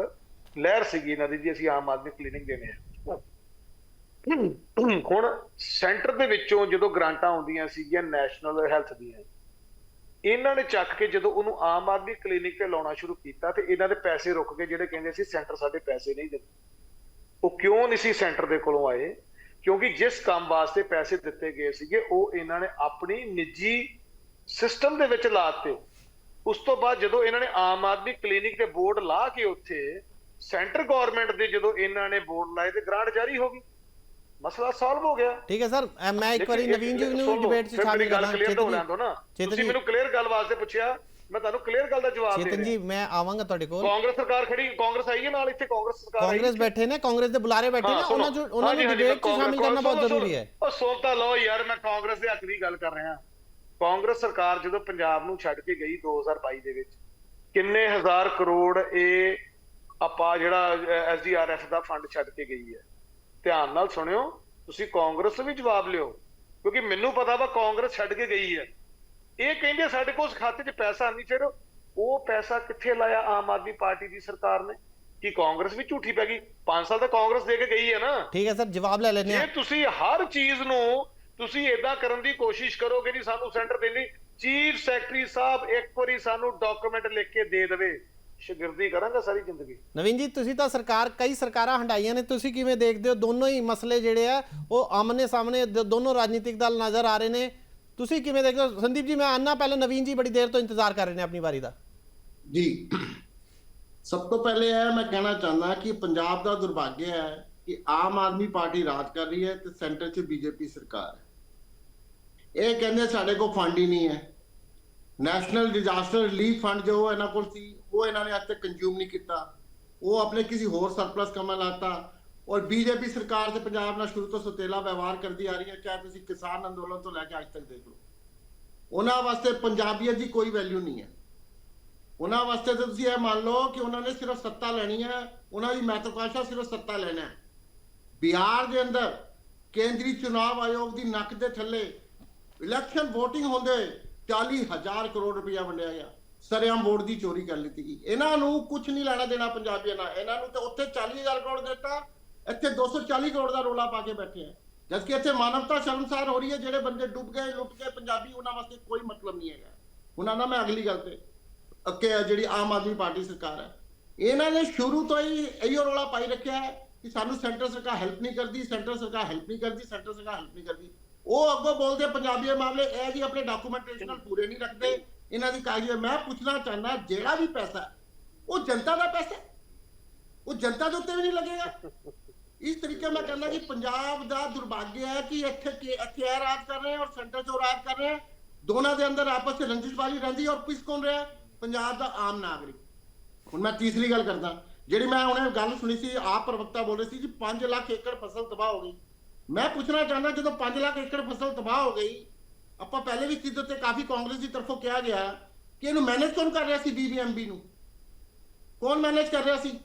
ਲਹਿਰ ਸੀਗੀ ਇਹਨਾਂ ਦੀ ਜੀ ਅਸੀਂ ਆਮ ਆਦਮੀ ਕਲੀਨਿਕ ਦੇਣੇ ਆ। ਹੁਣ ਸੈਂਟਰ ਦੇ ਵਿੱਚੋਂ ਜਦੋਂ ਗ੍ਰਾਂਟਾਂ ਆਉਂਦੀਆਂ ਸੀਗੀਆਂ ਨੈਸ਼ਨਲ ਹੈਲਥ ਦੀਆਂ ਇਹਨਾਂ ਨੇ ਚੱਕ ਕੇ ਜਦੋਂ ਉਹਨੂੰ ਆਮ ਆਦਮੀ ਕਲੀਨਿਕ ਤੇ ਲਾਉਣਾ ਸ਼ੁਰੂ ਕੀਤਾ ਤੇ ਇਹਨਾਂ ਦੇ ਪੈਸੇ ਰੁਕ ਗਏ, ਜਿਹੜੇ ਕਹਿੰਦੇ ਸੀ ਸੈਂਟਰ ਸਾਡੇ ਪੈਸੇ ਨਹੀਂ ਦਿੰਦੇ। ਉਹ ਕਿਉਂ ਨਹੀਂ ਸੀ ਸੈਂਟਰ ਦੇ ਕੋਲੋਂ ਆਏ? ਕਿਉਂਕਿ ਜਿਸ ਕੰਮ ਵਾਸਤੇ ਪੈਸੇ ਦਿੱਤੇ ਗਏ ਸੀਗੇ, ਉਹ ਇਹਨਾਂ ਨੇ ਆਪਣੀ ਨਿੱਜੀ ਸਿਸਟਮ ਦੇ ਵਿੱਚ ਲਾਤੇ। ਉਸ ਤੋਂ ਬਾਅਦ ਜਦੋਂ ਇਹਨਾਂ ਨੇ ਆਮ ਆਦਮੀ ਕਲੀਨਿਕ 'ਤੇ ਬੋਰਡ ਲਾ ਕੇ ਉੱਥੇ, ਸੈਂਟਰ ਗਵਰਨਮੈਂਟ ਦੇ ਜਦੋਂ ਇਹਨਾਂ ਨੇ ਬੋਰਡ ਲਾਏ ਤੇ ਗ੍ਰਾਂਟ ਜਾਰੀ ਹੋ ਗਈ। ਮਸਲਾ ਸੋਲਵ ਹੋ ਗਿਆ। ਠੀਕ ਹੈ ਸਰ ਮੈਂ ਇੱਕ ਵਾਰੀ ਨਵੀਨ ਜੀ ਨੂੰ ਡਿਬੇਟ 'ਚ ਸ਼ਾਮਿਲ ਚੇਤਨ ਜੀ ਚੇਤਨ ਤੁਸੀਂ ਮੈਨੂੰ ਕਲੀਅਰ ਗੱਲ ਵਾਸਤੇ ਪੁੱਛਿਆ ਮੈਂ ਤੁਹਾਨੂੰ ਕਲੀਅਰ ਗੱਲ ਦਾ ਜਵਾਬ ਦੇ ਚੇਤਨ ਜੀ ਮੈਂ ਆਵਾਂਗਾ ਤੁਹਾਡੇ ਕੋਲ। ਕਾਂਗਰਸ ਸਰਕਾਰ ਖੜੀ ਕਾਂਗਰਸ ਆਈ ਹੈ ਨਾਲ ਇੱਥੇ ਕਾਂਗਰਸ ਸਰਕਾਰ ਕਾਂਗਰਸ ਬੈਠੇ ਨੇ ਕਾਂਗਰਸ ਦੇ ਬੁਲਾਰੇ ਬੈਠੇ ਨੇ। ਉਹਨਾਂ ਨੂੰ ਉਹਨਾਂ ਨੂੰ ਡਿਬੇਟ 'ਚ ਸ਼ਾਮਿਲ ਕਰਨਾ ਬਹੁਤ ਜ਼ਰੂਰੀ ਹੈ। ਉਹ ਤਾਂ ਲਓ ਯਾਰ ਮੈਂ ਕਾਂਗਰਸ ਦੇ ਹੱਕ ਦੀ ਗੱਲ ਕਰ ਰਿਹਾ। ਕਾਂਗਰਸ ਸਰਕਾਰ ਜਦੋਂ ਪੰਜਾਬ ਨੂੰ ਛੱਡ ਕੇ ਗਈ 2022 ਦੇ ਵਿੱਚ ਕਿੰਨੇ ਹਜ਼ਾਰ ਕਰੋੜ ਇਹ ਆਪਾਂ ਜਿਹੜਾ ਐਸਡੀਆਰਐਫ ਦਾ ਫੰਡ ਛੱਡ ਕੇ ਗਈ ਹੈ। ਧਿਆਨ ਨਾਲ ਸੁਣਿਓ ਤੁਸੀਂ ਕਾਂਗਰਸ ਵੀ ਜਵਾਬ ਲਿਓ ਕਿਉਂਕਿ ਮੈਨੂੰ ਪਤਾ ਵਾ ਕਾਂਗਰਸ ਛੱਡ ਕੇ ਗਈ ਹੈ। ਇਹ ਕਹਿੰਦੇ ਸਾਡੇ ਕੋਲ ਉਸ ਖਾਤੇ 'ਚ ਪੈਸਾ ਨਹੀਂ ਫਿਰ ਉਹ ਪੈਸਾ ਕਿੱਥੇ ਲਾਇਆ ਆਮ ਆਦਮੀ ਪਾਰਟੀ ਦੀ ਸਰਕਾਰ ਨੇ? ਕੀ ਕਾਂਗਰਸ ਵੀ ਝੂਠੀ ਪੈ ਗਈ? 5 ਸਾਲ ਤਾਂ ਕਾਂਗਰਸ ਦੇ ਕੇ ਗਈ ਹੈ ਨਾ। ਠੀਕ ਹੈ ਸਰ ਜਵਾਬ ਲੈ ਲੈਂਦੇ ਜੇ ਆ ਤੁਸੀਂ ਹਰ ਚੀਜ਼ ਨੂੰ ਤੁਸੀਂ ਇਦਾਂ ਕਰਨ ਦੀ ਕੋਸ਼ਿਸ਼ ਕਰੋਗੇ ਨਹੀਂ ਸਾਨੂੰ ਸੈਂਟਰ ਦੇਣੀ ਚੀਫ ਸੈਕਟਰੀ ਸਾਹਿਬ ਇੱਕ ਵਾਰੀ ਸਾਨੂੰ ਡਾਕੂਮੈਂਟ ਲਿਖ ਕੇ ਦੇ ਦੇਵੇ। ਸ਼ਾਗਿਰਦੀ ਕਰਾਂਗਾ ਸਾਰੀ ਜ਼ਿੰਦਗੀ। ਨਵੀਨ ਜੀ ਤੁਸੀਂ ਤਾਂ ਸਰਕਾਰ ਕਈ ਸਰਕਾਰਾਂ ਹੰਡਾਈਆਂ ਨੇ ਤੁਸੀਂ ਕਿਵੇਂ ਦੇਖਦੇ ਹੋ? ਦੋਨੋਂ ਹੀ ਮਸਲੇ ਜਿਹੜੇ ਆ ਉਹ ਆਮਨੇ ਸਾਹਮਣੇ ਦੋਨੋਂ ਰਾਜਨੀਤਿਕ ਦਲ ਨਜ਼ਰ ਆ ਰਹੇ ਨੇ। ਤੁਸੀਂ ਕਿਵੇਂ ਦੇਖਦੇ ਹੋ? ਸੰਦੀਪ ਜੀ ਮੈਂ ਆਨਾ ਪਹਿਲੇ ਨਵੀਨ ਜੀ ਬੜੀ ਦੇਰ ਤੋਂ ਇੰਤਜ਼ਾਰ ਕਰ ਰਹੇ ਨੇ ਆਪਣੀ ਵਾਰੀ ਦਾ। ਜੀ ਸਭ ਤੋਂ ਪਹਿਲੇ ਇਹ ਮੈਂ ਕਹਿਣਾ ਚਾਹੁੰਦਾ ਕਿ ਪੰਜਾਬ ਦਾ ਦੁਰਭਾਗਯ ਹੈ ਕਿ ਆਮ ਆਦਮੀ ਪਾਰਟੀ ਰਾਜ ਕਰ ਰਹੀ ਹੈ ਤੇ ਸੈਂਟਰ 'ਚ ਬੀਜੇਪੀ ਸਰਕਾਰ ਹੈ। ਇਹ ਕਹਿੰਦੇ ਸਾਡੇ ਕੋਲ ਫੰਡ ਹੀ ਨਹੀਂ ਹੈ। ਨੈਸ਼ਨਲ ਡਿਜ਼ਾਸਟਰ ਰਿਲੀਫ ਫੰਡ ਜੋ ਇਹਨਾਂ ਕੋਲ ਸੀ ਉਹ ਇਹਨਾਂ ਨੇ ਅੱਜ ਤੱਕ ਕੰਜ਼ਿਊਮ ਨਹੀਂ ਕੀਤਾ। ਉਹ ਆਪਣੇ ਕਿਸੇ ਹੋਰ ਸਰਪਲਸ ਕੰਮਾਂ ਲਾਤਾ। ਔਰ ਬੀਜੇਪੀ ਸਰਕਾਰ ਤੇ ਪੰਜਾਬ ਨਾਲ ਸ਼ੁਰੂ ਤੋਂ ਸੁਤੇਲਾ ਵਿਵਹਾਰ ਕਰਦੀ ਆ ਰਹੀ ਹੈ, ਚਾਹੇ ਤੁਸੀਂ ਕਿਸਾਨ ਅੰਦੋਲਨ ਤੋਂ ਲੈ ਕੇ ਅੱਜ ਤੱਕ ਦੇਖ ਲਓ। ਉਹਨਾਂ ਵਾਸਤੇ ਪੰਜਾਬੀਅਤ ਦੀ ਕੋਈ ਵੈਲਿਊ ਨਹੀਂ ਹੈ। ਉਹਨਾਂ ਵਾਸਤੇ ਤਾਂ ਤੁਸੀਂ ਇਹ ਮੰਨ ਲਓ ਕਿ ਉਹਨਾਂ ਨੇ ਸਿਰਫ ਸੱਤਾ ਲੈਣੀ ਹੈ, ਉਹਨਾਂ ਦੀ ਮਹੱਤਵਾਕਾਂਸ਼ਾ ਸਿਰਫ ਸੱਤਾ ਲੈਣਾ ਹੈ। ਬਿਹਾਰ ਦੇ ਅੰਦਰ ਕੇਂਦਰੀ ਚੁਣਾਵ ਆਯੋਗ ਦੀ ਨੱਕ ਦੇ ਥੱਲੇ ਇਲੈਕਸ਼ਨ VOTING ਹੁੰਦੇ 40000 ਕਰੋੜ ਰੁਪਇਆ ਵੰਡਿਆ ਗਿਆ। ਸਰੇਆਮ ਵੋਟ ਦੀ ਚੋਰੀ ਕਰ ਲਈ ਗਈ ਇਹਨਾਂ ਨੂੰ ਕੁਝ ਨਹੀਂ ਲੈਣਾ ਦੇਣਾ ਪੰਜਾਬੀਆਂ ਨਾਲ। ਇਹਨਾਂ ਨੂੰ ਤੇ ਉੱਥੇ 40000 ਕਰੋੜ ਦਿੱਤਾ। ਇੱਥੇ 240 ਕਰੋੜ ਦਾ ਰੋਲਾ ਪਾ ਕੇ ਬੈਠੇ ਆ। ਜਦਕਿ ਇੱਥੇ ਮਾਨਵਤਾ ਸ਼ਰਮਸਾਰ ਹੋ ਰਹੀ ਹੈ ਜਿਹੜੇ ਬੰਦੇ ਡੁੱਬ ਗਏ ਲੁੱਟ ਗਏ ਪੰਜਾਬੀ ਉਹਨਾਂ ਵਾਸਤੇ ਕੋਈ ਮਤਲਬ ਨਹੀਂ ਹੈਗਾ। ਉਹਨਾਂ ਦਾ ਮੈਂ ਅਗਲੀ ਗੱਲ ਤੇ ਆ ਜਿਹੜੀ ਆਮ ਆਦਮੀ ਪਾਰਟੀ ਸਰਕਾਰ ਹੈ। ਇਹਨਾਂ ਨੇ ਸ਼ੁਰੂ ਤੋਂ ਹੀ ਇਹੋ ਰੌਲਾ ਪਾਈ ਰੱਖਿਆ ਹੈ ਕਿ ਸਾਨੂੰ ਸੈਂਟਰ ਸਰਕਾਰ ਹੈਲਪ ਨਹੀਂ ਕਰਦੀ ਸੈਂਟਰ ਸਰਕਾਰ ਹੈਲਪ ਨਹੀਂ ਕਰਦੀ ਸੈਂਟਰ ਸਰਕਾਰ ਹੈਲਪ ਨਹੀਂ ਕਰਦੀ। ਉਹ ਅੱਗੋਂ ਬੋਲਦੇ ਪੰਜਾਬੀ ਮਾਮਲੇ ਇਹ ਜੀ ਆਪਣੇ ਡਾਕੂਮੈਂਟੇਸ਼ਨ ਪੂਰੇ ਨਹੀਂ ਰੱਖਦੇ। ਇਹਨਾਂ ਦੀ ਕਾਗਜ਼ ਮੈਂ ਪੁੱਛਣਾ ਚਾਹੁੰਦਾ, ਜਿਹੜਾ ਵੀ ਪੈਸਾ, ਉਹ ਜਨਤਾ ਦਾ ਪੈਸਾ ਉਹ ਜਨਤਾ ਦੇ ਉੱਤੇ ਵੀ ਨਹੀਂ ਲੱਗੇਗਾ? ਇਸ ਤਰੀਕੇ ਮੈਂ ਕਹਿੰਦਾ ਕਿ ਪੰਜਾਬ ਦਾ ਦੁਰਭਾਗਯ ਹੈ ਕਿ ਇੱਥੇ ਇੱਥੇ ਇਹ ਰਾਜ ਕਰ ਰਹੇ ਔਰ ਸੈਂਟਰ 'ਚ ਰਾਜ ਕਰ ਰਹੇ। ਦੋਨਾਂ ਦੇ ਅੰਦਰ ਆਪਸ 'ਚ ਰੰਜਿਸ਼ਬਾਜ਼ੀ ਰਹਿੰਦੀ ਔਰ ਪਿਸ ਕੌਣ ਰਿਹਾ? ਪੰਜਾਬ ਦਾ ਆਮ ਨਾਗਰਿਕ। ਹੁਣ ਮੈਂ ਤੀਸਰੀ ਗੱਲ ਕਰਦਾ, ਜਿਹੜੀ ਮੈਂ ਹੁਣੇ ਗੱਲ ਸੁਣੀ ਸੀ, ਆਪ ਪ੍ਰਵਕਤਾ ਬੋਲ ਰਹੇ ਸੀ ਕਿ 5 ਲੱਖ ਏਕੜ ਫਸਲ ਤਬਾਹ ਹੋ ਗਈ। ਮੈਂ ਪੁੱਛਣਾ ਚਾਹੁੰਦਾ, ਜਦੋਂ 5 ਲੱਖ ਏਕੜ ਫਸਲ ਤਬਾਹ ਹੋ ਗਈ ਆਪਾਂ ਪਹਿਲੇ ਵੀ ਸਿੱਧ ਤੇ ਕਾਫੀ ਕਾਂਗਰਸ ਦੀ ਤਰਫੋਂ ਕਿਹਾ ਗਿਆ ਕਿ ਇਹਨੂੰ ਮੈਨੇਜ ਕੌਣ ਕਰ ਰਿਹਾ ਸੀ ਬੀਬੀਐਮਬੀ ਨੂੰ? ਕੌਣ ਮੈਨੇਜ ਕਰ ਰਿਹਾ ਸੀ?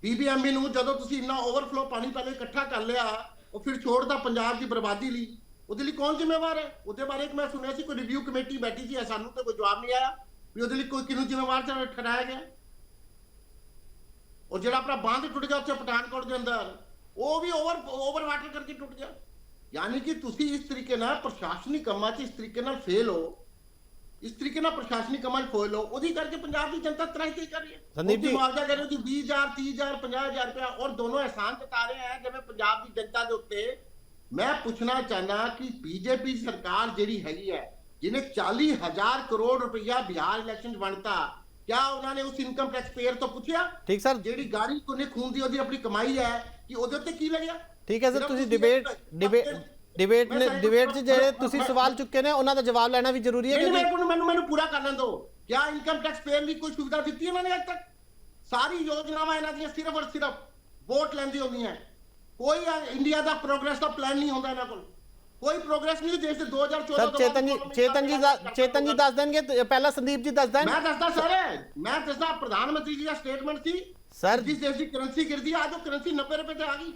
ਬੀਬੀਐਮਬੀ ਨੂੰ ਜਦੋਂ ਤੁਸੀਂ ਇੰਨਾ ਓਵਰਫਲੋ ਪਾਣੀ ਪਹਿਲੇ ਇਕੱਠਾ ਕਰ ਲਿਆ, ਉਹ ਫਿਰ ਛੋੜਦਾ ਪੰਜਾਬ ਦੀ ਬਰਬਾਦੀ ਲਈ। ਉਹਦੇ ਲਈ ਕੌਣ ਜ਼ਿੰਮੇਵਾਰ ਹੈ? ਉਹਦੇ ਬਾਰੇ ਇੱਕ ਮੈਂ ਸੁਣਿਆ ਸੀ, ਕੋਈ ਰਿਵਿਊ ਕਮੇਟੀ ਬੈਠੀ ਸੀ ਸਾਨੂੰ ਤਾਂ ਕੋਈ ਜਵਾਬ ਨਹੀਂ ਆਇਆ ਵੀ ਉਹਦੇ ਲਈ ਕੋਈ ਕਿਹਨੂੰ ਜ਼ਿੰਮੇਵਾਰ ਠਹਿਰਾਇਆ ਗਿਆ। ਉਹ ਜਿਹੜਾ ਆਪਣਾ ਬਾਂਧ ਟੁੱਟ ਗਿਆ, ਉੱਥੇ ਪਠਾਨਕੋਟ ਦੇ ਅੰਦਰ, ਉਹ ਵੀ ਓਵਰ ਓਵਰ ਵਾਟਰ ਕਰਕੇ ਟੁੱਟ ਗਿਆ। ਯਾਨੀ ਕਿ ਤੁਸੀਂ ਇਸ ਤਰੀਕੇ ਨਾਲ ਪ੍ਰਸ਼ਾਸਨਿਕ ਕੰਮਾਂ 'ਚ ਇਸ ਤਰੀਕੇ ਨਾਲ ਫੇਲ ਹੋ। ਇਸ ਤਰੀਕੇ ਨਾਲ ਪ੍ਰਸ਼ਾਸਨਿਕ ਕੰਮਾਂ 'ਚ ਫੇਲ ਹੋ। ਉਹਦੀ ਕਰਕੇ ਪੰਜਾਬ ਦੀ ਜਨਤਾ ਤਰਾਹੀ ਕਰ ਰਹੀ ਹੈ। ਸੰਦੀਪ ਜੀ- ਮੁਆਵਜ਼ਾ ਕਰ ਰਹੀ ਸੀ 20000 30000 50000 ਰੁਪਇਆ ਔਰ ਦੋਨੋਂ ਅਹਿਸਾਨ ਜਤਾ ਰਹੇ ਹੈ ਜਿਵੇਂ ਪੰਜਾਬ ਦੀ ਜਨਤਾ ਦੇ ਉੱਤੇ। ਮੈਂ ਪੁੱਛਣਾ ਚਾਹਨਾ ਕਿ ਬੀਜੇਪੀ ਸਰਕਾਰ ਜਿਹੜੀ ਹੈਗੀ ਹੈ ਜਿਹਨੇ 40000 ਕਰੋੜ ਰੁਪਇਆ ਬਿਹਾਰ ਇਲੈਕਸ਼ਨ ਵੰਡਤਾ ਕਿਆ ਉਹਨਾਂ ਨੇ ਉਸ ਇਨਕਮ ਟੈਕਸ ਪੇਅਰ ਤੋਂ ਪੁੱਛਿਆ? ਠੀਕ ਸਰ। ਜਿਹੜੀ ਗਾੜੀ ਕੋਨੇ ਖੂਨ ਦੀ ਉਹਦੀ ਆਪਣੀ ਕਮਾਈ ਹੈ ਕਿ ਉਹਦੇ ਉੱਤੇ ਕੀ ਲੱਗਿਆ? ਠੀਕ ਹੈ ਸਰ ਤੁਸੀਂ ਡਿਬੇਟ ਡਿਬੇਟ ਡਿਬੇਟ ਨੇ ਡਿਬੇਟ 'ਚ ਜਿਹੜੇ ਤੁਸੀਂ ਸਵਾਲ ਚੁੱਕੇ ਨੇ ਉਹਨਾਂ ਦਾ ਜਵਾਬ ਲੈਣਾ ਵੀ ਜ਼ਰੂਰੀ ਹੈ ਕਿਉਂਕਿ ਮੈਨੂੰ ਮੈਨੂੰ ਮੈਨੂੰ ਪੂਰਾ ਕਰ ਲੈਣ ਦਿਓ ਕਿਆ ਇਨਕਮ ਟੈਕਸ ਪੇਅਰ ਲਈ ਕੋਈ ਸੁਵਿਧਾ ਦਿੱਤੀ ਇਹਨਾਂ ਨੇ ਅੱਜ ਤੱਕ? ਸਾਰੀ ਯੋਜਨਾਵਾਂ ਇਹਨਾਂ ਦੀਆਂ ਸਿਰਫ ਔਰ ਸਿਰਫ ਵੋਟ ਲੈਂਦੀ ਹੁੰਦੀਆਂ ਕੋਈ ਇੰਡੀਆ ਦਾ ਪ੍ਰੋਗਰੈਸ ਦਾ ਪਲਾਨ ਨਹੀਂ ਹੁੰਦਾ ਇਹਨਾਂ ਕੋਲ। ਕੋਈ ਪ੍ਰੋਗਰੈਸ ਨਹੀਂ ਦੇਸ਼ ਦੇ 2014 ਸਰ ਤੋਂ ਚੇਤਨ ਜੀ ਚੇਤਨ ਜੀ ਦਾ- ਚੇਤਨ ਜੀ ਦੱਸ ਦੇਣਗੇ ਤੇ ਪਹਿਲਾਂ ਸੰਦੀਪ ਜੀ ਦੱਸ ਦੇਣ। ਮੈਂ ਦੱਸਦਾ ਸਰ ਮੈਂ ਦੱਸਦਾ ਪ੍ਰਧਾਨ ਮੰਤਰੀ ਜੀ ਦਾ ਸਟੇਟਮੈਂਟ ਸੀ। ਸਰ ਜਿਸ ਦੇਸ਼ ਦੀ ਕਰੰਸੀ ਗਿਰਦੀ ਆ ਉਹ ਕਰੰਸੀ 90 ਰੁਪਏ ਤੇ ਆ ਗਈ।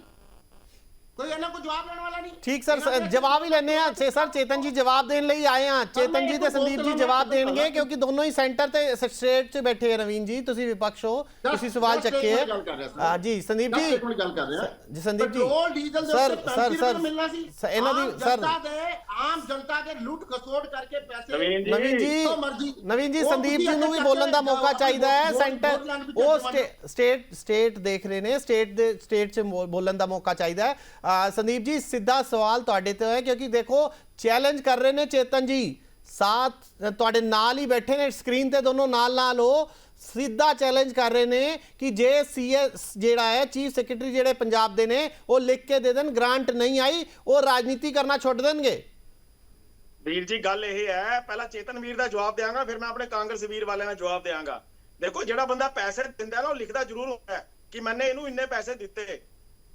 ਕੋਈ ਇਹਨਾਂ ਕੋ ਜਵਾਬ ਲੈਣ ਵਾਲਾ ਨਹੀਂ? ਠੀਕ ਸਰ ਜਵਾਬ ਹੀ ਲੈਣੇ ਆ ਸਰ ਚੇਤਨ ਜੀ ਜਵਾਬ ਦੇਣ ਲਈ ਆਏ ਆ ਚੇਤਨ ਜੀ ਤੇ ਸੰਦੀਪ ਜੀ ਜਵਾਬ ਦੇਣਗੇ ਕਿਉਂਕਿ ਦੋਨੋਂ ਹੀ ਸੈਂਟਰ ਤੇ ਸਟੇਟ 'ਚ ਬੈਠੇ ਆ ਨਵੀਨ ਜੀ ਤੁਸੀਂ ਵਿਪਕਸ਼ ਹੋ ਤੁਸੀਂ ਸਵਾਲ ਚੱਕੇ। ਆ। ਜੀ ਸੰਦੀਪ ਜੀ। ਮਿੰਟ ਗੱਲ ਕਰ ਰਿਹਾ। ਜੀ ਸੰਦੀਪ ਜੀ। ਪੈਟਰੋਲ ਡੀਜ਼ਲ ਦੇ ਸਰ ਉੱਤੇ ਸਰ 35 ਸਰ ਰੁਪਏ ਮਿਲਣਾ ਸੀ। ਸ- ਇਹਨਾਂ ਆਮ ਦੀ ਸਰ ਜਨਤਾ ਦੇ ਆਮ ਜਨਤਾ ਦੇ ਲੁੱਟ ਖਸੋੜ ਕਰਕੇ ਪੈਸੇ ਨਵੀਨ ਜੀ, ਨਵੀਨ ਜੀ ਜਿੱਥੋਂ ਮਰਜ਼ੀ। ਨਵੀਨ ਜੀ ਉਹ ਸੰਦੀਪ ਤੁਸੀਂ ਜੀ ਨੂੰ ਵੀ ਅੱਗੇ ਬੋਲਣ ਦਾ ਚੱਲ ਮੌਕਾ ਜਾਓ, ਚਾਹੀਦਾ ਹੈ। ਸੈਂਟਰ ਵਿੱਚ ਉਹ। ਸਟੇਟ ਸਟੇਟ ਦੇਖ ਰਹੇ ਨੇ। ਸਟੇਟ ਦੇ ਸਟੇਟ 'ਚ ਬੋ- ਬੋਲਣ ਦਾ ਮੌਕਾ ਚਾਹੀਦਾ ਹੈ। ਸੰਦੀਪ ਜੀ, ਸਿੱਧਾ ਸਵਾਲ ਤੁਹਾਡੇ ਤੇ ਹੈ ਕਿਉਂਕਿ ਦੇਖੋ ਚੈਲੰਜ ਕਰ ਰਹੇ ਨੇ ਚੇਤਨ ਜੀ। ਸਾਥ ਤੁਹਾਡੇ ਨਾਲ ਹੀ ਬੈਠੇ ਨੇ ਸਕਰੀਨ ਤੇ ਦੋਨੋਂ ਨਾਲ ਨਾਲ ਹੋ ਸਿੱਧਾ ਚੈਲੰਜ ਕਰ ਰਹੇ ਨੇ ਕਿ ਜੇ ਸੀਐਸ ਜਿਹੜਾ ਹੈ ਚੀਫ ਸੈਕਟਰੀ ਜਿਹੜੇ ਪੰਜਾਬ ਦੇ ਨੇ, ਉਹ ਲਿਖ ਕੇ ਦੇ ਦੇਣ ਗ੍ਰਾਂਟ ਨਹੀਂ ਆਈ, ਉਹ ਰਾਜਨੀਤੀ ਕਰਨਾ ਛੱਡ ਦੇਣਗੇ। ਵੀਰ ਜੀ, ਗੱਲ ਇਹ ਹੈ, ਪਹਿਲਾਂ ਚੇਤਨ ਵੀਰ ਦਾ ਜਵਾਬ ਦਿਆਂਗਾ, ਫਿਰ ਮੈਂ ਆਪਣੇ ਕਾਂਗਰਸ ਵੀਰ ਵਾਲਿਆਂ ਦਾ ਜਵਾਬ ਦਿਆਂਗਾ। ਦੇਖੋ, ਜਿਹੜਾ ਬੰਦਾ ਪੈਸੇ ਦਿੰਦਾ ਨਾ, ਉਹ ਲਿਖਦਾ ਜ਼ਰੂਰ ਹੁੰਦਾ ਕਿ ਮੈਨੇ ਇਹਨੂੰ ਇੰਨੇ ਪੈਸੇ ਦਿੱਤੇ।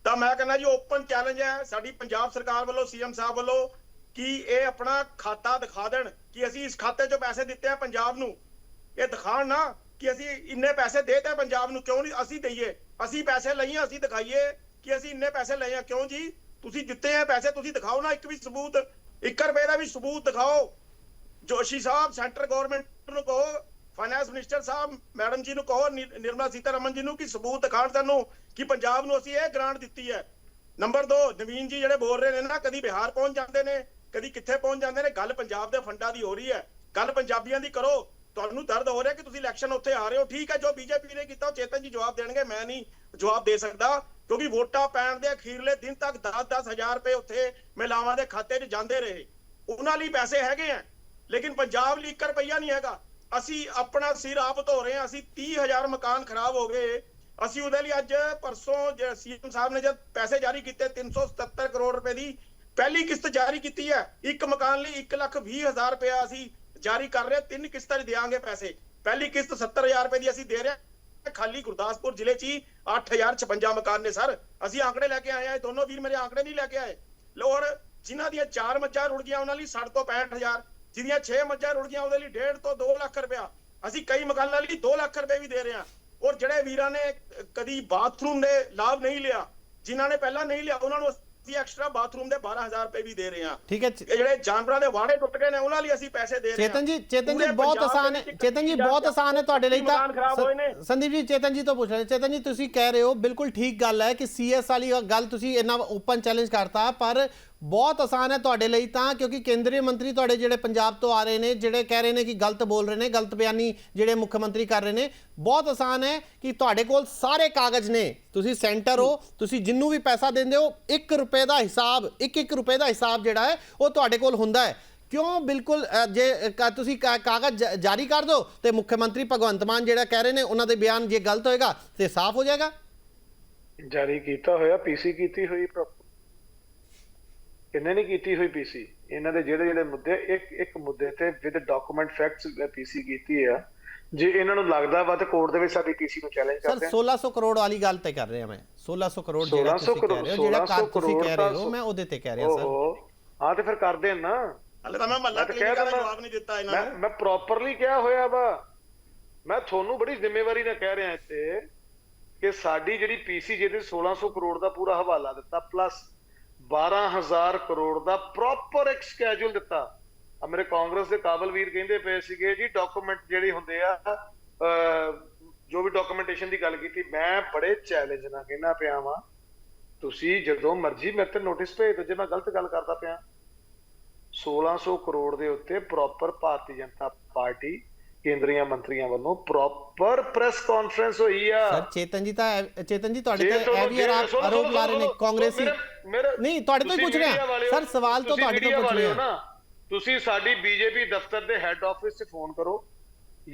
ਤਾਂ ਮੈਂ ਕਹਿੰਦਾ ਜੀ ਓਪਨ ਚੈਲੰਜ ਹੈ। ਸਾਡੀ ਪੰਜਾਬ ਸਰਕਾਰ ਵੱਲੋਂ, ਸੀਐਮ ਸਾਹਿਬ ਵੱਲੋਂ ਕਿ ਇਹ ਆਪਣਾ ਖਾਤਾ ਦਿਖਾ ਦੇਣ ਕਿ ਅਸੀਂ ਇਸ ਖਾਤੇ 'ਚੋਂ ਪੈਸੇ ਦਿੱਤੇ ਆ ਪੰਜਾਬ ਨੂੰ। ਇਹ ਦਿਖਾਣ ਨਾ ਕਿ ਅਸੀਂ ਇੰਨੇ ਪੈਸੇ ਦੇਤੇ ਪੰਜਾਬ ਨੂੰ, ਕਿਉਂ ਨਹੀਂ ਅਸੀਂ ਦਈਏ? ਅਸੀਂ ਪੈਸੇ ਲਈਏ, ਅਸੀਂ ਦਿਖਾਈਏ ਕਿ ਅਸੀਂ ਇੰਨੇ ਪੈਸੇ ਲਏ ਆ। ਕਿਉਂ ਜੀ? ਤੁਸੀਂ ਦਿੱਤੇ ਆ ਪੈਸੇ, ਤੁਸੀਂ ਦਿਖਾਓ ਨਾ ਇੱਕ ਵੀ ਸਬੂਤ 1 ਰੁਪਏ ਦਾ ਵੀ ਸਬੂਤ ਦਿਖਾਓ। ਜੋਸ਼ੀ ਸਾਹਿਬ, ਸੈਂਟਰ ਗਵਰਨਮੈਂਟ ਨੂੰ ਕਹੋ ਫਾਈਨੈਂਸ ਮਿਨਿਸਟਰ ਸਾਹਿਬ, ਮੈਡਮ ਜੀ ਨੂੰ ਕਹੋ ਨਿਰਮਲਾ ਸੀਤਾਰਮਨ ਜੀ ਨੂੰ ਕਿ ਸਬੂਤ ਦਿਖਾਣ ਸਾਨੂੰ ਕਿ ਪੰਜਾਬ ਨੂੰ ਅਸੀਂ ਇਹ ਗ੍ਰਾਂਟ ਦਿੱਤੀ ਹੈ। ਨੰਬਰ 2 ਨਵੀਨ ਜੀ ਜਿਹੜੇ ਬੋਲ ਰਹੇ ਨੇ ਨਾ, ਕਦੀ ਬਿਹਾਰ ਪਹੁੰਚ ਜਾਂਦੇ ਨੇ, ਕਦੀ ਕਿੱਥੇ ਪਹੁੰਚ ਜਾਂਦੇ ਨੇ, ਗੱਲ ਪੰਜਾਬ ਦੇ ਫੰਡਾਂ ਦੀ ਹੋ ਰਹੀ ਹੈ। ਗੱਲ ਪੰਜਾਬੀਆਂ ਦੀ ਕਰੋ। ਤੁਹਾਨੂੰ ਦਰਦ ਹੋ ਰਿਹਾ ਕਿ ਤੁਸੀਂ ਇਲੈਕਸ਼ਨ ਉੱਥੇ ਆ ਰਹੇ ਹੋ। ਠੀਕ ਹੈ, ਜੋ ਬੀਜੇਪੀ ਨੇ ਕੀਤਾ, ਉਹ ਚੇਤਨ ਜੀ ਜਵਾਬ ਦੇਣਗੇ, ਮੈਂ ਨਹੀਂ ਜਵਾਬ ਦੇ ਸਕਦਾ, ਕਿਉਂਕਿ ਵੋਟਾਂ ਪੈਣ ਦੇ ਅਖੀਰਲੇ ਦਿਨ ਤੱਕ 10-10 ਹਜ਼ਾਰ ਰੁਪਏ ਉੱਥੇ ਮਹਿਲਾਵਾਂ ਦੇ ਖਾਤੇ 'ਚ ਜਾਂਦੇ ਰਹੇ। ਉਹਨਾਂ ਲਈ ਪੈਸੇ ਹੈਗੇ ਆ, ਲੇਕਿਨ ਪੰਜਾਬ ਲਈ 1 ਰੁਪਈਆ ਨਹੀਂ ਹੈਗਾ। ਅਸੀਂ ਆਪਣਾ ਸਿਰ ਆਪ ਧੋ ਰਹੇ ਹਾਂ, ਅਸੀਂ 30000 ਮਕਾਨ ਖਰਾਬ ਹੋ ਗਏ। ਅਸੀਂ ਉਹਦੇ ਲਈ ਅੱਜ ਪਰਸੋਂ ਸੀਐਮ ਸਾਹਿਬ ਨੇ ਜਦ ਪੈਸੇ ਜਾਰੀ ਕੀਤੇ 377 ਕਰੋੜ ਰੁਪਏ ਦੀ ਪਹਿਲੀ ਕਿਸ਼ਤ ਜਾਰੀ ਕੀਤੀ ਹੈ। ਇੱਕ ਮਕਾਨ ਲਈ 1 ਲੱਖ 20 ਹਜ਼ਾਰ ਰੁਪਇਆ ਅਸੀਂ ਜਾਰੀ ਕਰ ਰਹੇ, ਤਿੰਨ ਕਿਸ਼ਤਾਂ 'ਚ ਦੇਾਂਗੇ ਪੈਸੇ। ਪਹਿਲੀ ਕਿਸ਼ਤ 70000 ਰੁਪਏ ਦੀ ਅਸੀਂ ਦੇ ਰਹੇ ਹਾਂ। ਖਾਲੀ ਗੁਰਦਾਸਪੁਰ ਜ਼ਿਲ੍ਹੇ 'ਚ ਹੀ 8056 ਮਕਾਨ ਨੇ ਸਰ। ਅਸੀਂ ਆંકੜੇ ਲੈ ਕੇ ਆਏ ਆ ਦੋਨੋਂ ਵੀਰ ਮੇਰੇ ਆંકੜੇ ਨਹੀਂ ਲੈ ਕੇ ਆਏ। ਲੋਰ ਜਿਨ੍ਹਾਂ ਦੀਆਂ ਚਾਰ ਮੱਝਾਂ ਰੁੜ ਗਈਆਂ, ਉਹਨਾਂ ਲਈ 60 ਤੋਂ 65000 ਜਿਹਦੀਆਂ 6 ਮੱਝਾਂ ਰੁੜ ਗਈਆਂ ਉਹਦੇ ਲਈ 1.5 ਤੋਂ 2 ਲੱਖ ਰੁਪਇਆ। ਅਸੀਂ ਕਈ ਮਕਾਨਾਂ ਲਈ 2 ਲੱਖ ਰੁਪਏ ਵੀ ਦੇ ਰਹੇ ਹਾਂ। ਔਰ ਜਿਹੜੇ ਵੀਰਾਂ ਨੇ ਕਦੀ ਬਾਥਰੂਮ ਦੇ ਲਾਭ ਨਹੀਂ ਲਿਆ ਜਿਨ੍ਹਾਂ ਨੇ ਪਹਿਲਾਂ ਨਹੀਂ ਲਿਆ ਉਹਨਾਂ ਨੂੰ ਅਸੀਂ ਐਕਸਟਰਾ ਬਾਥਰੂਮ ਦੇ 12000 ਰੁਪਏ ਵੀ ਦੇ ਰਹੇ ਹਾਂ। ਠੀਕ ਹੈ ਜਿਹੜੇ ਜਾਨਵਰਾਂ ਦੇ ਵਾੜੇ ਟੁੱਟ ਗਏ ਨੇ ਉਹਨਾਂ ਲਈ ਅਸੀਂ ਪੈਸੇ ਦੇ ਰਹੇ ਹਾਂ। ਚੇਤਨ ਜੀ ਚੇਤਨ ਜੀ ਪੂਰੇ ਬਹੁਤ ਆਸਾਨ ਹੈ ਚੇਤਨ ਜੀ ਬਹੁਤ ਆਸਾਨ ਹੈ ਤੁਹਾਡੇ ਲਈ ਤਾਂ ਮਕਾਨ ਖਰਾਬ ਹੋਏ ਨੇ। ਸ- ਸੰਦੀਪ ਜੀ ਚੇਤਨ ਜੀ ਤੋਂ ਪੁੱਛ ਰਹੇ ਚੇਤਨ ਜੀ ਤੁਸੀਂ ਕਹਿ ਰਹੇ ਹੋ ਬਿਲਕੁਲ ਠੀਕ ਗੱਲ ਹੈ ਕਿ ਸੀਐਸ ਵਾਲੀ ਗੱਲ ਤੁਸੀਂ ਇੰਨਾ ਓਪਨ ਚੈਲੰਜ ਕਰਤਾ ਪਰ ਬਹੁਤ ਆਸਾਨ ਹੈ ਤੁਹਾਡੇ ਲਈ ਤਾਂ, ਕਿਉਂਕਿ ਕੇਂਦਰੀ ਮੰਤਰੀ ਤੁਹਾਡੇ ਜਿਹੜੇ ਪੰਜਾਬ ਤੋਂ ਆ ਰਹੇ ਨੇ, ਜਿਹੜੇ ਕਹਿ ਰਹੇ ਨੇ ਕਿ ਗਲਤ ਬੋਲ ਰਹੇ ਨੇ, ਗਲਤ ਬਿਆਨੀ ਜਿਹੜੇ ਮੁੱਖ ਮੰਤਰੀ ਕਰ ਰਹੇ ਨੇ, ਬਹੁਤ ਆਸਾਨ ਹੈ ਕਿ ਤੁਹਾਡੇ ਕੋਲ ਸਾਰੇ ਕਾਗਜ਼ ਨੇ। ਤੁਸੀਂ ਸੈਂਟਰ ਹੋ, ਤੁਸੀਂ ਜਿੰਨੂੰ ਵੀ ਪੈਸਾ ਦਿੰਦੇ ਹੋ 1 ਰੁਪਏ ਦਾ ਹਿਸਾਬ 1-1 ਰੁਪਏ ਦਾ ਹਿਸਾਬ ਜਿਹੜਾ ਹੈ, ਉਹ ਤੁਹਾਡੇ ਕੋਲ ਹੁੰਦਾ ਹੈ। ਕਿਉਂ? ਬਿਲਕੁਲ ਜੇ ਤੁਸੀਂ ਕਾ- ਕਾਗਜ਼ ਜ- ਜਾਰੀ ਕਰ ਦਿਓ ਤੇ ਮੁੱਖ ਮੰਤਰੀ ਭਗਵੰਤ ਮਾਨ ਜਿਹੜਾ ਕਹਿ ਰਹੇ ਨੇ, ਉਹਨਾਂ ਦੇ ਬਿਆਨ ਜੇ ਗਲਤ ਹੋਏਗਾ ਤੇ ਸਾਫ਼ ਹੋ ਜਾਏਗਾ। ਜਾਰੀ ਕੀਤਾ ਹੋਇਆ ਪੀਸੀ ਕੀਤੀ ਹੋਈ। ਇਹਨੇ ਨਹੀਂ ਕੀਤੀ ਹੋਈ ਪੀਸੀ ਇਹਨਾਂ ਦੇ ਜਿਹੜੇ ਜਿਹੜੇ ਮੁੱਦੇ ਇੱਕ ਇੱਕ ਮੁੱਦੇ ਤੇ ਵਿਦ ਡਾਕੂਮੈਂਟ ਫੈਕਟਸ ਪੀਸੀ ਕੀਤੀ ਆ। ਜੇ ਇਹਨਾਂ ਨੂੰ ਲੱਗਦਾ ਵਾ ਤੇ ਕੋਰਟ ਦੇ ਵਿੱਚ ਸਾਡੀ ਪੀਸੀ ਨੂੰ ਚੈਲੰਜ ਸਰ ਕਰਦੇ ਆ। 1600 ਕਰੋੜ ਵਾਲੀ ਗੱਲ ਤੇ ਕਰ ਰਿਹਾ ਮੈਂ। 1600 ਕਰੋੜ ਜਿਹੜਾ 1600 ਤੁਸੀਂ ਕਹਿ ਰਹੇ ਹੋ ਜਿਹੜਾ 1600 ਕਰ ਤੁਸੀਂ ਕਹਿ ਰਹੇ ਹੋ ਮੈਂ ਉਹਦੇ ਤੇ ਕਹਿ ਰਿਹਾ ਸਰ। ਹਾਂ ਤੇ ਫਿਰ ਕਰਦੇ ਆ ਨਾ। ਹਲੇ ਤਾਂ ਮੈਂ ਮਹੱਲਾ ਮੈਂ ਤਾਂ ਕਹਿ ਕਲੀਨਿਕਾਂ ਦਾ ਦਿੰਦਾ- ਜਵਾਬ ਨਹੀਂ ਦਿੱਤਾ ਇਹਨਾਂ ਮੈਂ ਨੂੰ। ਮੈਂ ਪ੍ਰੋਪਰਲੀ ਕਿਹਾ ਹੋਇਆ ਵਾ। ਮੈਂ ਤੁਹਾਨੂੰ ਬੜੀ ਜ਼ਿੰਮੇਵਾਰੀ ਨਾਲ ਕਹਿ ਰਿਹਾ ਇੱਥੇ ਕਿ ਸਾਡੀ ਜਿਹੜੀ ਪੀਸੀ ਜਿਹਦੇ 1600 ਕਰੋੜ ਦਾ ਪੂਰਾ ਹਵਾਲਾ ਦਿੱਤਾ ਪਲੱਸ 12000 ਕਰੋੜ ਦਾ ਪ੍ਰੋਪਰ ਇੱਕ ਸਕੇਜੂਲ ਦਿੱਤਾ। ਆ ਮੇਰੇ ਕਾਂਗਰਸ ਦੇ ਕਾਬਲ ਵੀਰ ਕਹਿੰਦੇ ਪਏ ਸੀਗੇ ਜੀ ਡਾਕੂਮੈਂਟ ਜਿਹੜੇ ਹੁੰਦੇ ਆ ਜੋ ਵੀ ਡਾਕੂਮੈਂਟੇਸ਼ਨ ਦੀ ਗੱਲ ਕੀਤੀ ਮੈਂ ਬੜੇ ਚੈਲੰਜ ਨਾਲ ਕਹਿਣਾ ਪਿਆ ਵਾਂ। ਤੁਸੀਂ ਜਦੋਂ ਮਰਜ਼ੀ ਮੇਰੇ ਤੇ ਨੋਟਿਸ ਭੇਜ ਦਿਓ ਜੇ ਮੈਂ ਗਲਤ ਗੱਲ ਕਰਦਾ ਪਿਆ। 1600 ਕਰੋੜ ਦੇ ਉੱਤੇ ਪ੍ਰੋਪਰ ਭਾਰਤੀ ਜਨਤਾ ਪਾਰਟੀ ਕੇਂਦਰੀਆਂ ਮੰਤਰੀਆਂ ਵੱਲੋਂ ਪ੍ਰੋਪਰ ਪ੍ਰੈਸ ਕਾਨਫਰੰਸ ਹੋਈ ਆ। ਸਰ ਚੇਤਨ ਜੀ ਤਾਂ ਚੇਤਨ ਜੀ ਤੁਹਾਡੇ ਤੇ ਇਹ ਵੀ ਆਰੋਪ ਲਾ ਰਹੇ ਨੇ ਕਾਂਗਰਸੀ ਮੇਰੇ- ਨਹੀਂ ਤੁਹਾਡੇ ਤੋਂ ਹੀ ਤੁਸੀਂ ਪੁੱਛ ਰਿਹਾ। media ਵਾਲੇ ਹੋ, ਸਰ ਸਵਾਲ ਤਾਂ ਤੁਸੀਂ ਤੁਹਾਡੇ ਤੋਂ media ਪੁੱਛ ਵਾਲੇ ਰਿਹਾ। ਨਾ। ਤੁਸੀਂ ਸਾਡੀ ਬੀਜੇਪੀ ਦਫ਼ਤਰ ਦੇ ਹੈੱਡ ਆਫਿਸ 'ਚ ਫੋਨ ਕਰੋ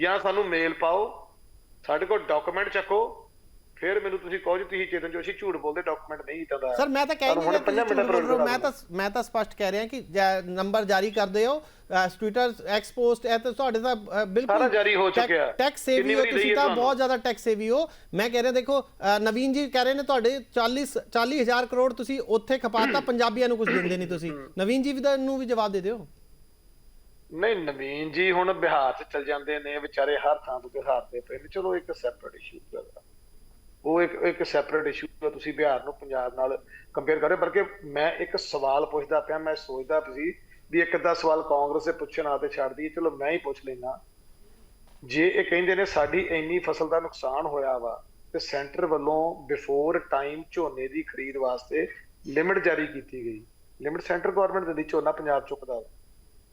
ਜਾਂ ਸਾਨੂੰ ਮੇਲ ਪਾਓ। ਸਾਡੇ ਕੋਲ ਡਾਕੂਮੈਂਟ ਚੱਕੋ। ਫਿਰ ਮੈਨੂੰ ਤੁਸੀਂ ਕਹੋ ਜੀ ਤੁਸੀਂ ਚੇਤਨ ਜੋਸ਼ੀ ਝੂਠ ਬੋਲਦੇ ਡਾਕੂਮੈਂਟ ਨਹੀਂ ਇਦਾਂ ਦਾ ਸਰ ਮੈਂ ਤਾਂ ਕਹਿ ਤੁਹਾਨੂੰ ਨਹੀਂ ਹੁਣੇ ਰਿਹਾ ਪੰਜਾਂ ਤੁਸੀਂ ਮਿੰਟਾਂ ਝੂਠ ਬੋਲ ਰਹੇ ਹੋ, ਪਰ ਮੈਂ ਤਾਂ ਮੈਂ ਤਾਂ ਸਪਸ਼ਟ ਕਹਿ ਰਿਹਾ ਕਿ ਜੈ- ਨੰਬਰ ਜਾਰੀ ਕਰਦੇ ਹੋ ਟਵਿੱਟਰ ਐਕਸ ਪੋਸਟ ਇਹ ਤਾਂ ਤੁਹਾਡੇ ਅ, ਬਿਲਕੁਲ ਸਾਰਾ ਜਾਰੀ ਹੋ ਚੁੱਕਿਆ। ਟੈਕਸ ਸੇਵੀ ਹੋ ਤੁਸੀਂ ਤਾਂ? ਬਹੁਤ ਜ਼ਿਆਦਾ ਟੈਕਸ ਸੇਵੀ ਹੋ ਮੈਂ ਕਹਿ ਰਿਹਾ ਦੇਖੋ ਨਵੀਨ ਜੀ ਕਹਿ ਰਹੇ ਨੇ ਤੁਹਾਡੇ 40 40000 ਕਰੋੜ ਤੁਸੀਂ ਉੱਥੇ ਖਪਾਤਾ ਪੰਜਾਬੀਆਂ ਨੂੰ ਕੁਝ ਦਿੰਦੇ ਨਹੀਂ ਤੁਸੀਂ ਨਵੀਨ ਜੀ ਵੀ ਤਾਂ ਨੂੰ ਵੀ ਜਵਾਬ ਦੇ ਦਿਓ ਨਹੀਂ ਨਵੀਨ ਜੀ ਹੁਣ ਬਿਹਾਰ 'ਚ ਚਲ ਜਾਂਦੇ ਨੇ ਵਿਚਾਰੇ ਹਰ ਥਾਂ ਤੋਂ ਹਾਰਦੇ ਪਏ ਨੇ ਚਲੋ ਇੱਕ ਸੈਪਰੇਟ ਇਸ਼ੂ ਹੈ ਉਹ ਇੱਕ ਇੱਕ ਸੈਪਰੇਟ ਇਸ਼ੂ ਹੈ ਤੁਸੀਂ ਬਿਹਾਰ ਨੂੰ ਪੰਜਾਬ ਨਾਲ ਕੰਪੇਅਰ ਕਰ ਰਹੇ। ਬਲਕਿ ਮੈਂ ਇੱਕ ਸਵਾਲ ਪੁੱਛਦਾ ਪਿਆ ਮੈਂ ਸੋਚਦਾ ਸੀ ਵੀ ਇੱਕ ਅੱਧਾ ਸਵਾਲ ਕਾਂਗਰਸ ਦੇ ਪੁੱਛਣ ਆ ਤੇ ਛੱਡ ਦਈਏ, ਚਲੋ ਮੈਂ ਹੀ ਪੁੱਛ ਲੈਣਾ ਜੇ ਇਹ ਕਹਿੰਦੇ ਨੇ ਸਾਡੀ ਇੰਨੀ ਫਸਲ ਦਾ ਨੁਕਸਾਨ ਹੋਇਆ ਵਾ, ਤੇ ਸੈਂਟਰ ਵੱਲੋਂ ਬਿਫੋਰ ਟਾਈਮ ਝੋਨੇ ਦੀ ਖਰੀਦ ਵਾਸਤੇ ਲਿਮਿਟ ਜਾਰੀ ਕੀਤੀ ਗਈ। ਲਿਮਿਟ ਸੈਂਟਰ ਗਵਰਨਮੈਂਟ ਦਿੰਦੀ, ਝੋਨਾ ਪੰਜਾਬ ਚੁੱਕਦਾ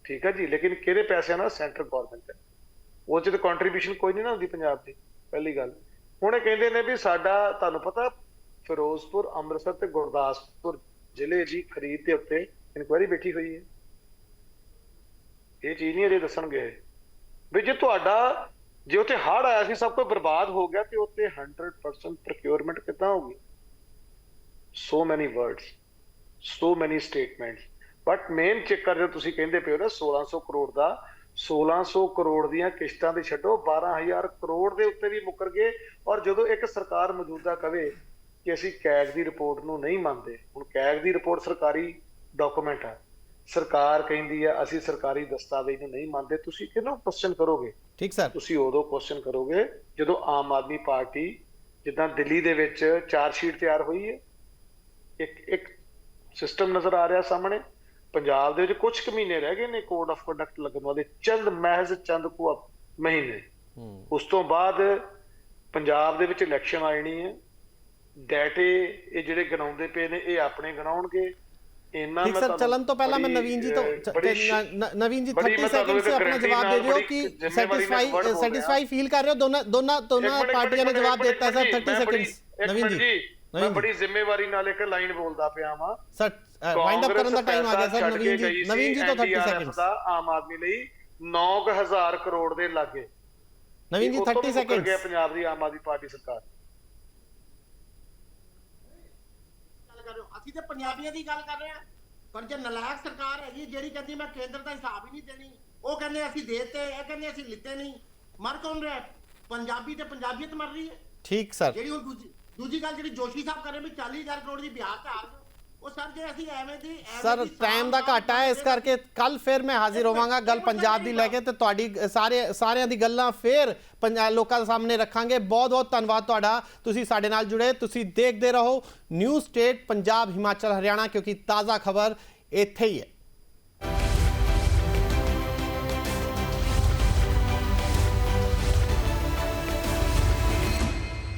ਠੀਕ ਹੈ ਜੀ, ਲੇਕਿਨ ਕਿਹਦੇ ਪੈਸਿਆਂ ਨਾਲ ਸੈਂਟਰ ਗਵਰਨਮੈਂਟ ਹੈ? ਉਹ ਚ ਤਾਂ ਕੰਟਰੀਬਿਊਸ਼ਨ ਕੋਈ ਨਹੀਂ ਨਾ ਹੁੰਦੀ ਪੰਜਾਬ ਦੀ, ਪਹਿਲੀ ਗੱਲ। ਹੁਣ ਇਹ ਕਹਿੰਦੇ ਨੇ ਵੀ ਸਾਡਾ, ਤੁਹਾਨੂੰ ਪਤਾ, ਫਿਰੋਜ਼ਪੁਰ, ਅੰਮ੍ਰਿਤਸਰ ਤੇ ਗੁਰਦਾਸਪੁਰ ਜ਼ਿਲ੍ਹੇ ਦੀ ਖਰੀਦ ਦੇ ਉੱਤੇ ਇਨਕੁਆਇਰੀ ਬੈਠੀ ਹੋਈ ਹੈ। ਇਹ ਚੀਜ਼ ਨਹੀਂ ਅਜੇ ਦੱਸਣਗੇ। ਵੀ ਜੇ ਤੁਹਾਡਾ, ਜੇ ਉੱਥੇ ਹੜ ਆਇਆ ਸੀ, ਸਭ ਕੁਝ ਬਰਬਾਦ ਹੋ ਗਿਆ, ਤੇ ਉੱਥੇ 100% ਪ੍ਰੋਕਿਉਰਮੈਂਟ ਕਿੱਦਾਂ ਹੋਊਗੀ? So many words so many statements but main ਚੱਕਰ ਜੋ ਤੁਸੀਂ ਕਹਿੰਦੇ ਪਿਓ ਨਾ 1600 ਕਰੋੜ ਦਾ 1600 ਕਰੋੜ ਦੀਆਂ ਕਿਸ਼ਤਾਂ ਦੇ ਛੱਡੋ 12000 ਕਰੋੜ ਦੇ ਉੱਤੇ ਵੀ ਮੁੱਕਰ ਗਏ। ਔਰ ਜਦੋਂ ਇੱਕ ਸਰਕਾਰ ਮੌਜੂਦਾ ਕਵੇ ਕਿ ਅਸੀਂ ਕੈਗ ਦੀ ਰਿਪੋਰਟ ਨੂੰ ਨਹੀਂ ਮੰਨਦੇ, ਹੁਣ ਕੈਗ ਦੀ ਰਿਪੋਰਟ ਸਰਕਾਰੀ ਡਾਕੂਮੈਂਟ ਹੈ ਸਰਕਾਰ ਕਹਿੰਦੀ ਆ ਅਸੀਂ ਸਰਕਾਰੀ ਦਸਤਾਵੇਜ਼ ਨੂੰ ਨਹੀਂ ਮੰਨਦੇ। ਤੁਸੀਂ ਕਿਹਨੂੰ ਕੁਐਸਚਨ ਕਰੋਗੇ? ਠੀਕ ਸਰ। ਤੁਸੀਂ ਉਦੋਂ ਕੁਐਸਚਨ ਕਰੋਗੇ ਜਦੋਂ ਆਮ ਆਦਮੀ ਪਾਰਟੀ ਜਿੱਦਾਂ ਦਿੱਲੀ ਦੇ ਵਿੱਚ ਚਾਰ ਸ਼ੀਟ ਤਿਆਰ ਹੋਈ ਹੈ ਇੱਕ ਇੱਕ ਸਿਸਟਮ ਨਜ਼ਰ ਆ ਰਿਹਾ ਸਾਹਮਣੇ। ਪੰਜਾਬ ਦੇ ਵਿੱਚ ਕੁਝ ਕੁ ਮਹੀਨੇ ਰਹਿ ਗਏ ਨੇ ਕੋਡ ਆਫ ਕੰਡਕਟ ਲੱਗਣ ਵਾਲੇ। ਚੰਦ ਮਹਿਜ਼ ਚੰਦ ਕੁ ਮਹੀਨੇ। ਉਸ ਤੋਂ ਬਾਅਦ ਪੰਜਾਬ ਦੇ ਵਿੱਚ ਇਲੈਕਸ਼ਨ ਆਣੀ ਹੈ ਡਾਟੇ ਇਹ ਜਿਹੜੇ ਗਣਾਉਂਦੇ ਪਏ ਨੇ ਇਹ ਆਪਣੇ ਗਣਾਉਣਗੇ। ਇੰਨਾ ਠੀਕ ਮੈਂ ਸਰ ਤੁਹਾਨੂੰ ਚੱਲਣ ਤੋਂ ਪਹਿਲਾਂ ਮੈਂ ਨਵੀਨ ਜੀ ਤੋਂ ਨਵੀਨ ਜੀ ਬੜੀ 30 ਮੈਂ ਤੁਹਾਨੂੰ ਸੈਕਿੰਡ ਸੇ ਆਪਣਾ ਜਵਾਬ ਦੇ ਦਿਓ ਕਿ ਸੈਟੀਸਫਾਈ। ਸੈਟੀਸਫਾਈ ਫੀਲ ਕਰ ਰਹੇ ਹੋ ਦੋਨਾਂ ਦੋਨਾਂ ਦੋਨਾਂ ਪਾਰਟੀਆਂ ਨੇ ਜਵਾਬ ਦਿੱਤਾ ਸਰ ਇੱਕ 30 ਮਿੰਟ, ਸੈਕਿੰਡਸ ਨਵੀਨ ਜੀ ਮੈਂ ਬੜੀ ਜ਼ਿੰਮੇਵਾਰੀ ਨਾਲ ਇੱਕ ਲਾਈਨ ਬੋਲਦਾ ਪਿਆ ਵਾਂ। ਸਰ ਵਾਈਂਡ ਅਪ ਕਰਨ ਦਾ ਟਾਈਮ ਆ ਗਿਆ ਸਰ ਨਵੀਨ ਜੀ ਨਵੀਨ ਜੀ ਤੋਂ 30 ਸੈਕਿੰਡਸ ਆਮ ਆਦਮੀ ਲਈ 9000 ਕਰੋੜ ਦੇ ਲਾਗੇ। ਨਵੀਨ ਜੀ ਉਹ ਤੋਂ 30 ਵੀ ਮੁੱਕਰ ਗਿਆ ਸੈਕਿੰਡਸ ਪੰਜਾਬ ਦੀ ਆਮ ਆਦਮੀ ਪਾਰਟੀ ਸਰਕਾਰ। ਕਰ ਰਹੇ ਹੋ ਅਸੀਂ ਤੇ ਪੰਜਾਬੀਆਂ ਦੀ ਗੱਲ ਕਰ ਰਹੇ ਹਾਂ। ਪਰ ਜੇ ਨਲਾਇਕ ਸਰਕਾਰ ਹੈਗੀ ਜਿਹੜੀ ਕਹਿੰਦੀ ਮੈਂ ਕੇਂਦਰ ਦਾ ਹਿਸਾਬ ਹੀ ਨਹੀਂ ਦੇਣੀ ਉਹ ਕਹਿੰਦੇ ਅਸੀਂ ਦੇਤੇ ਇਹ ਕਹਿੰਦੇ ਅਸੀਂ ਲਿੱਤੇ ਨਹੀਂ। ਮਰ ਕੌਣ ਰਿਹਾ? ਪੰਜਾਬੀ ਤੇ ਪੰਜਾਬੀਅਤ ਮਰ ਰਹੀ ਹੈ। ਠੀਕ ਸਰ। ਜਿਹੜੀ ਹੁਣ ਦੂਜੀ ਦੂਜੀ ਗੱਲ ਜਿਹੜੀ ਜੋਸ਼ੀ ਸਾਹਿਬ ਕਰ ਰਹੇ ਵੀ 40000 ਕਰੋੜ ਦੀ ਬਿਹਾਰ ਤੇ ਗਏ ਉਹ ਸਰ ਜੇ ਅਸੀਂ ਐਵੇਂ ਦੀ ਸਰ ਟਾਈਮ ਦਾ ਘਾਟਾ ਹੈ ਇਸ ਕਰਕੇ ਕੱਲ ਫਿਰ ਮੈਂ ਹਾਜ਼ਰ ਹੋਵਾਂਗਾ ਗੱਲ ਪੰਜਾਬ ਦੀ ਲੈ ਕੇ ਤੇ ਤੁਹਾਡੀ ਸਾਰੇ ਸਾਰਿਆਂ ਦੀ ਗੱਲਾਂ ਫਿਰ ਪੰਜਾਬ ਲੋਕਾਂ ਦੇ ਸਾਹਮਣੇ ਰੱਖਾਂਗੇ। ਬਹੁਤ ਬਹੁਤ ਧੰਨਵਾਦ ਤੁਹਾਡਾ। ਤੁਸੀਂ ਸਾਡੇ ਨਾਲ ਜੁੜੇ ਤੁਸੀਂ ਦੇਖਦੇ ਰਹੋ। ਨਿਊ ਸਟੇਟ ਪੰਜਾਬ ਹਿਮਾਚਲ ਹਰਿਆਣਾ ਕਿਉਂਕਿ ਤਾਜ਼ਾ ਖਬਰ ਇੱਥੇ ਹੀ ਹੈ।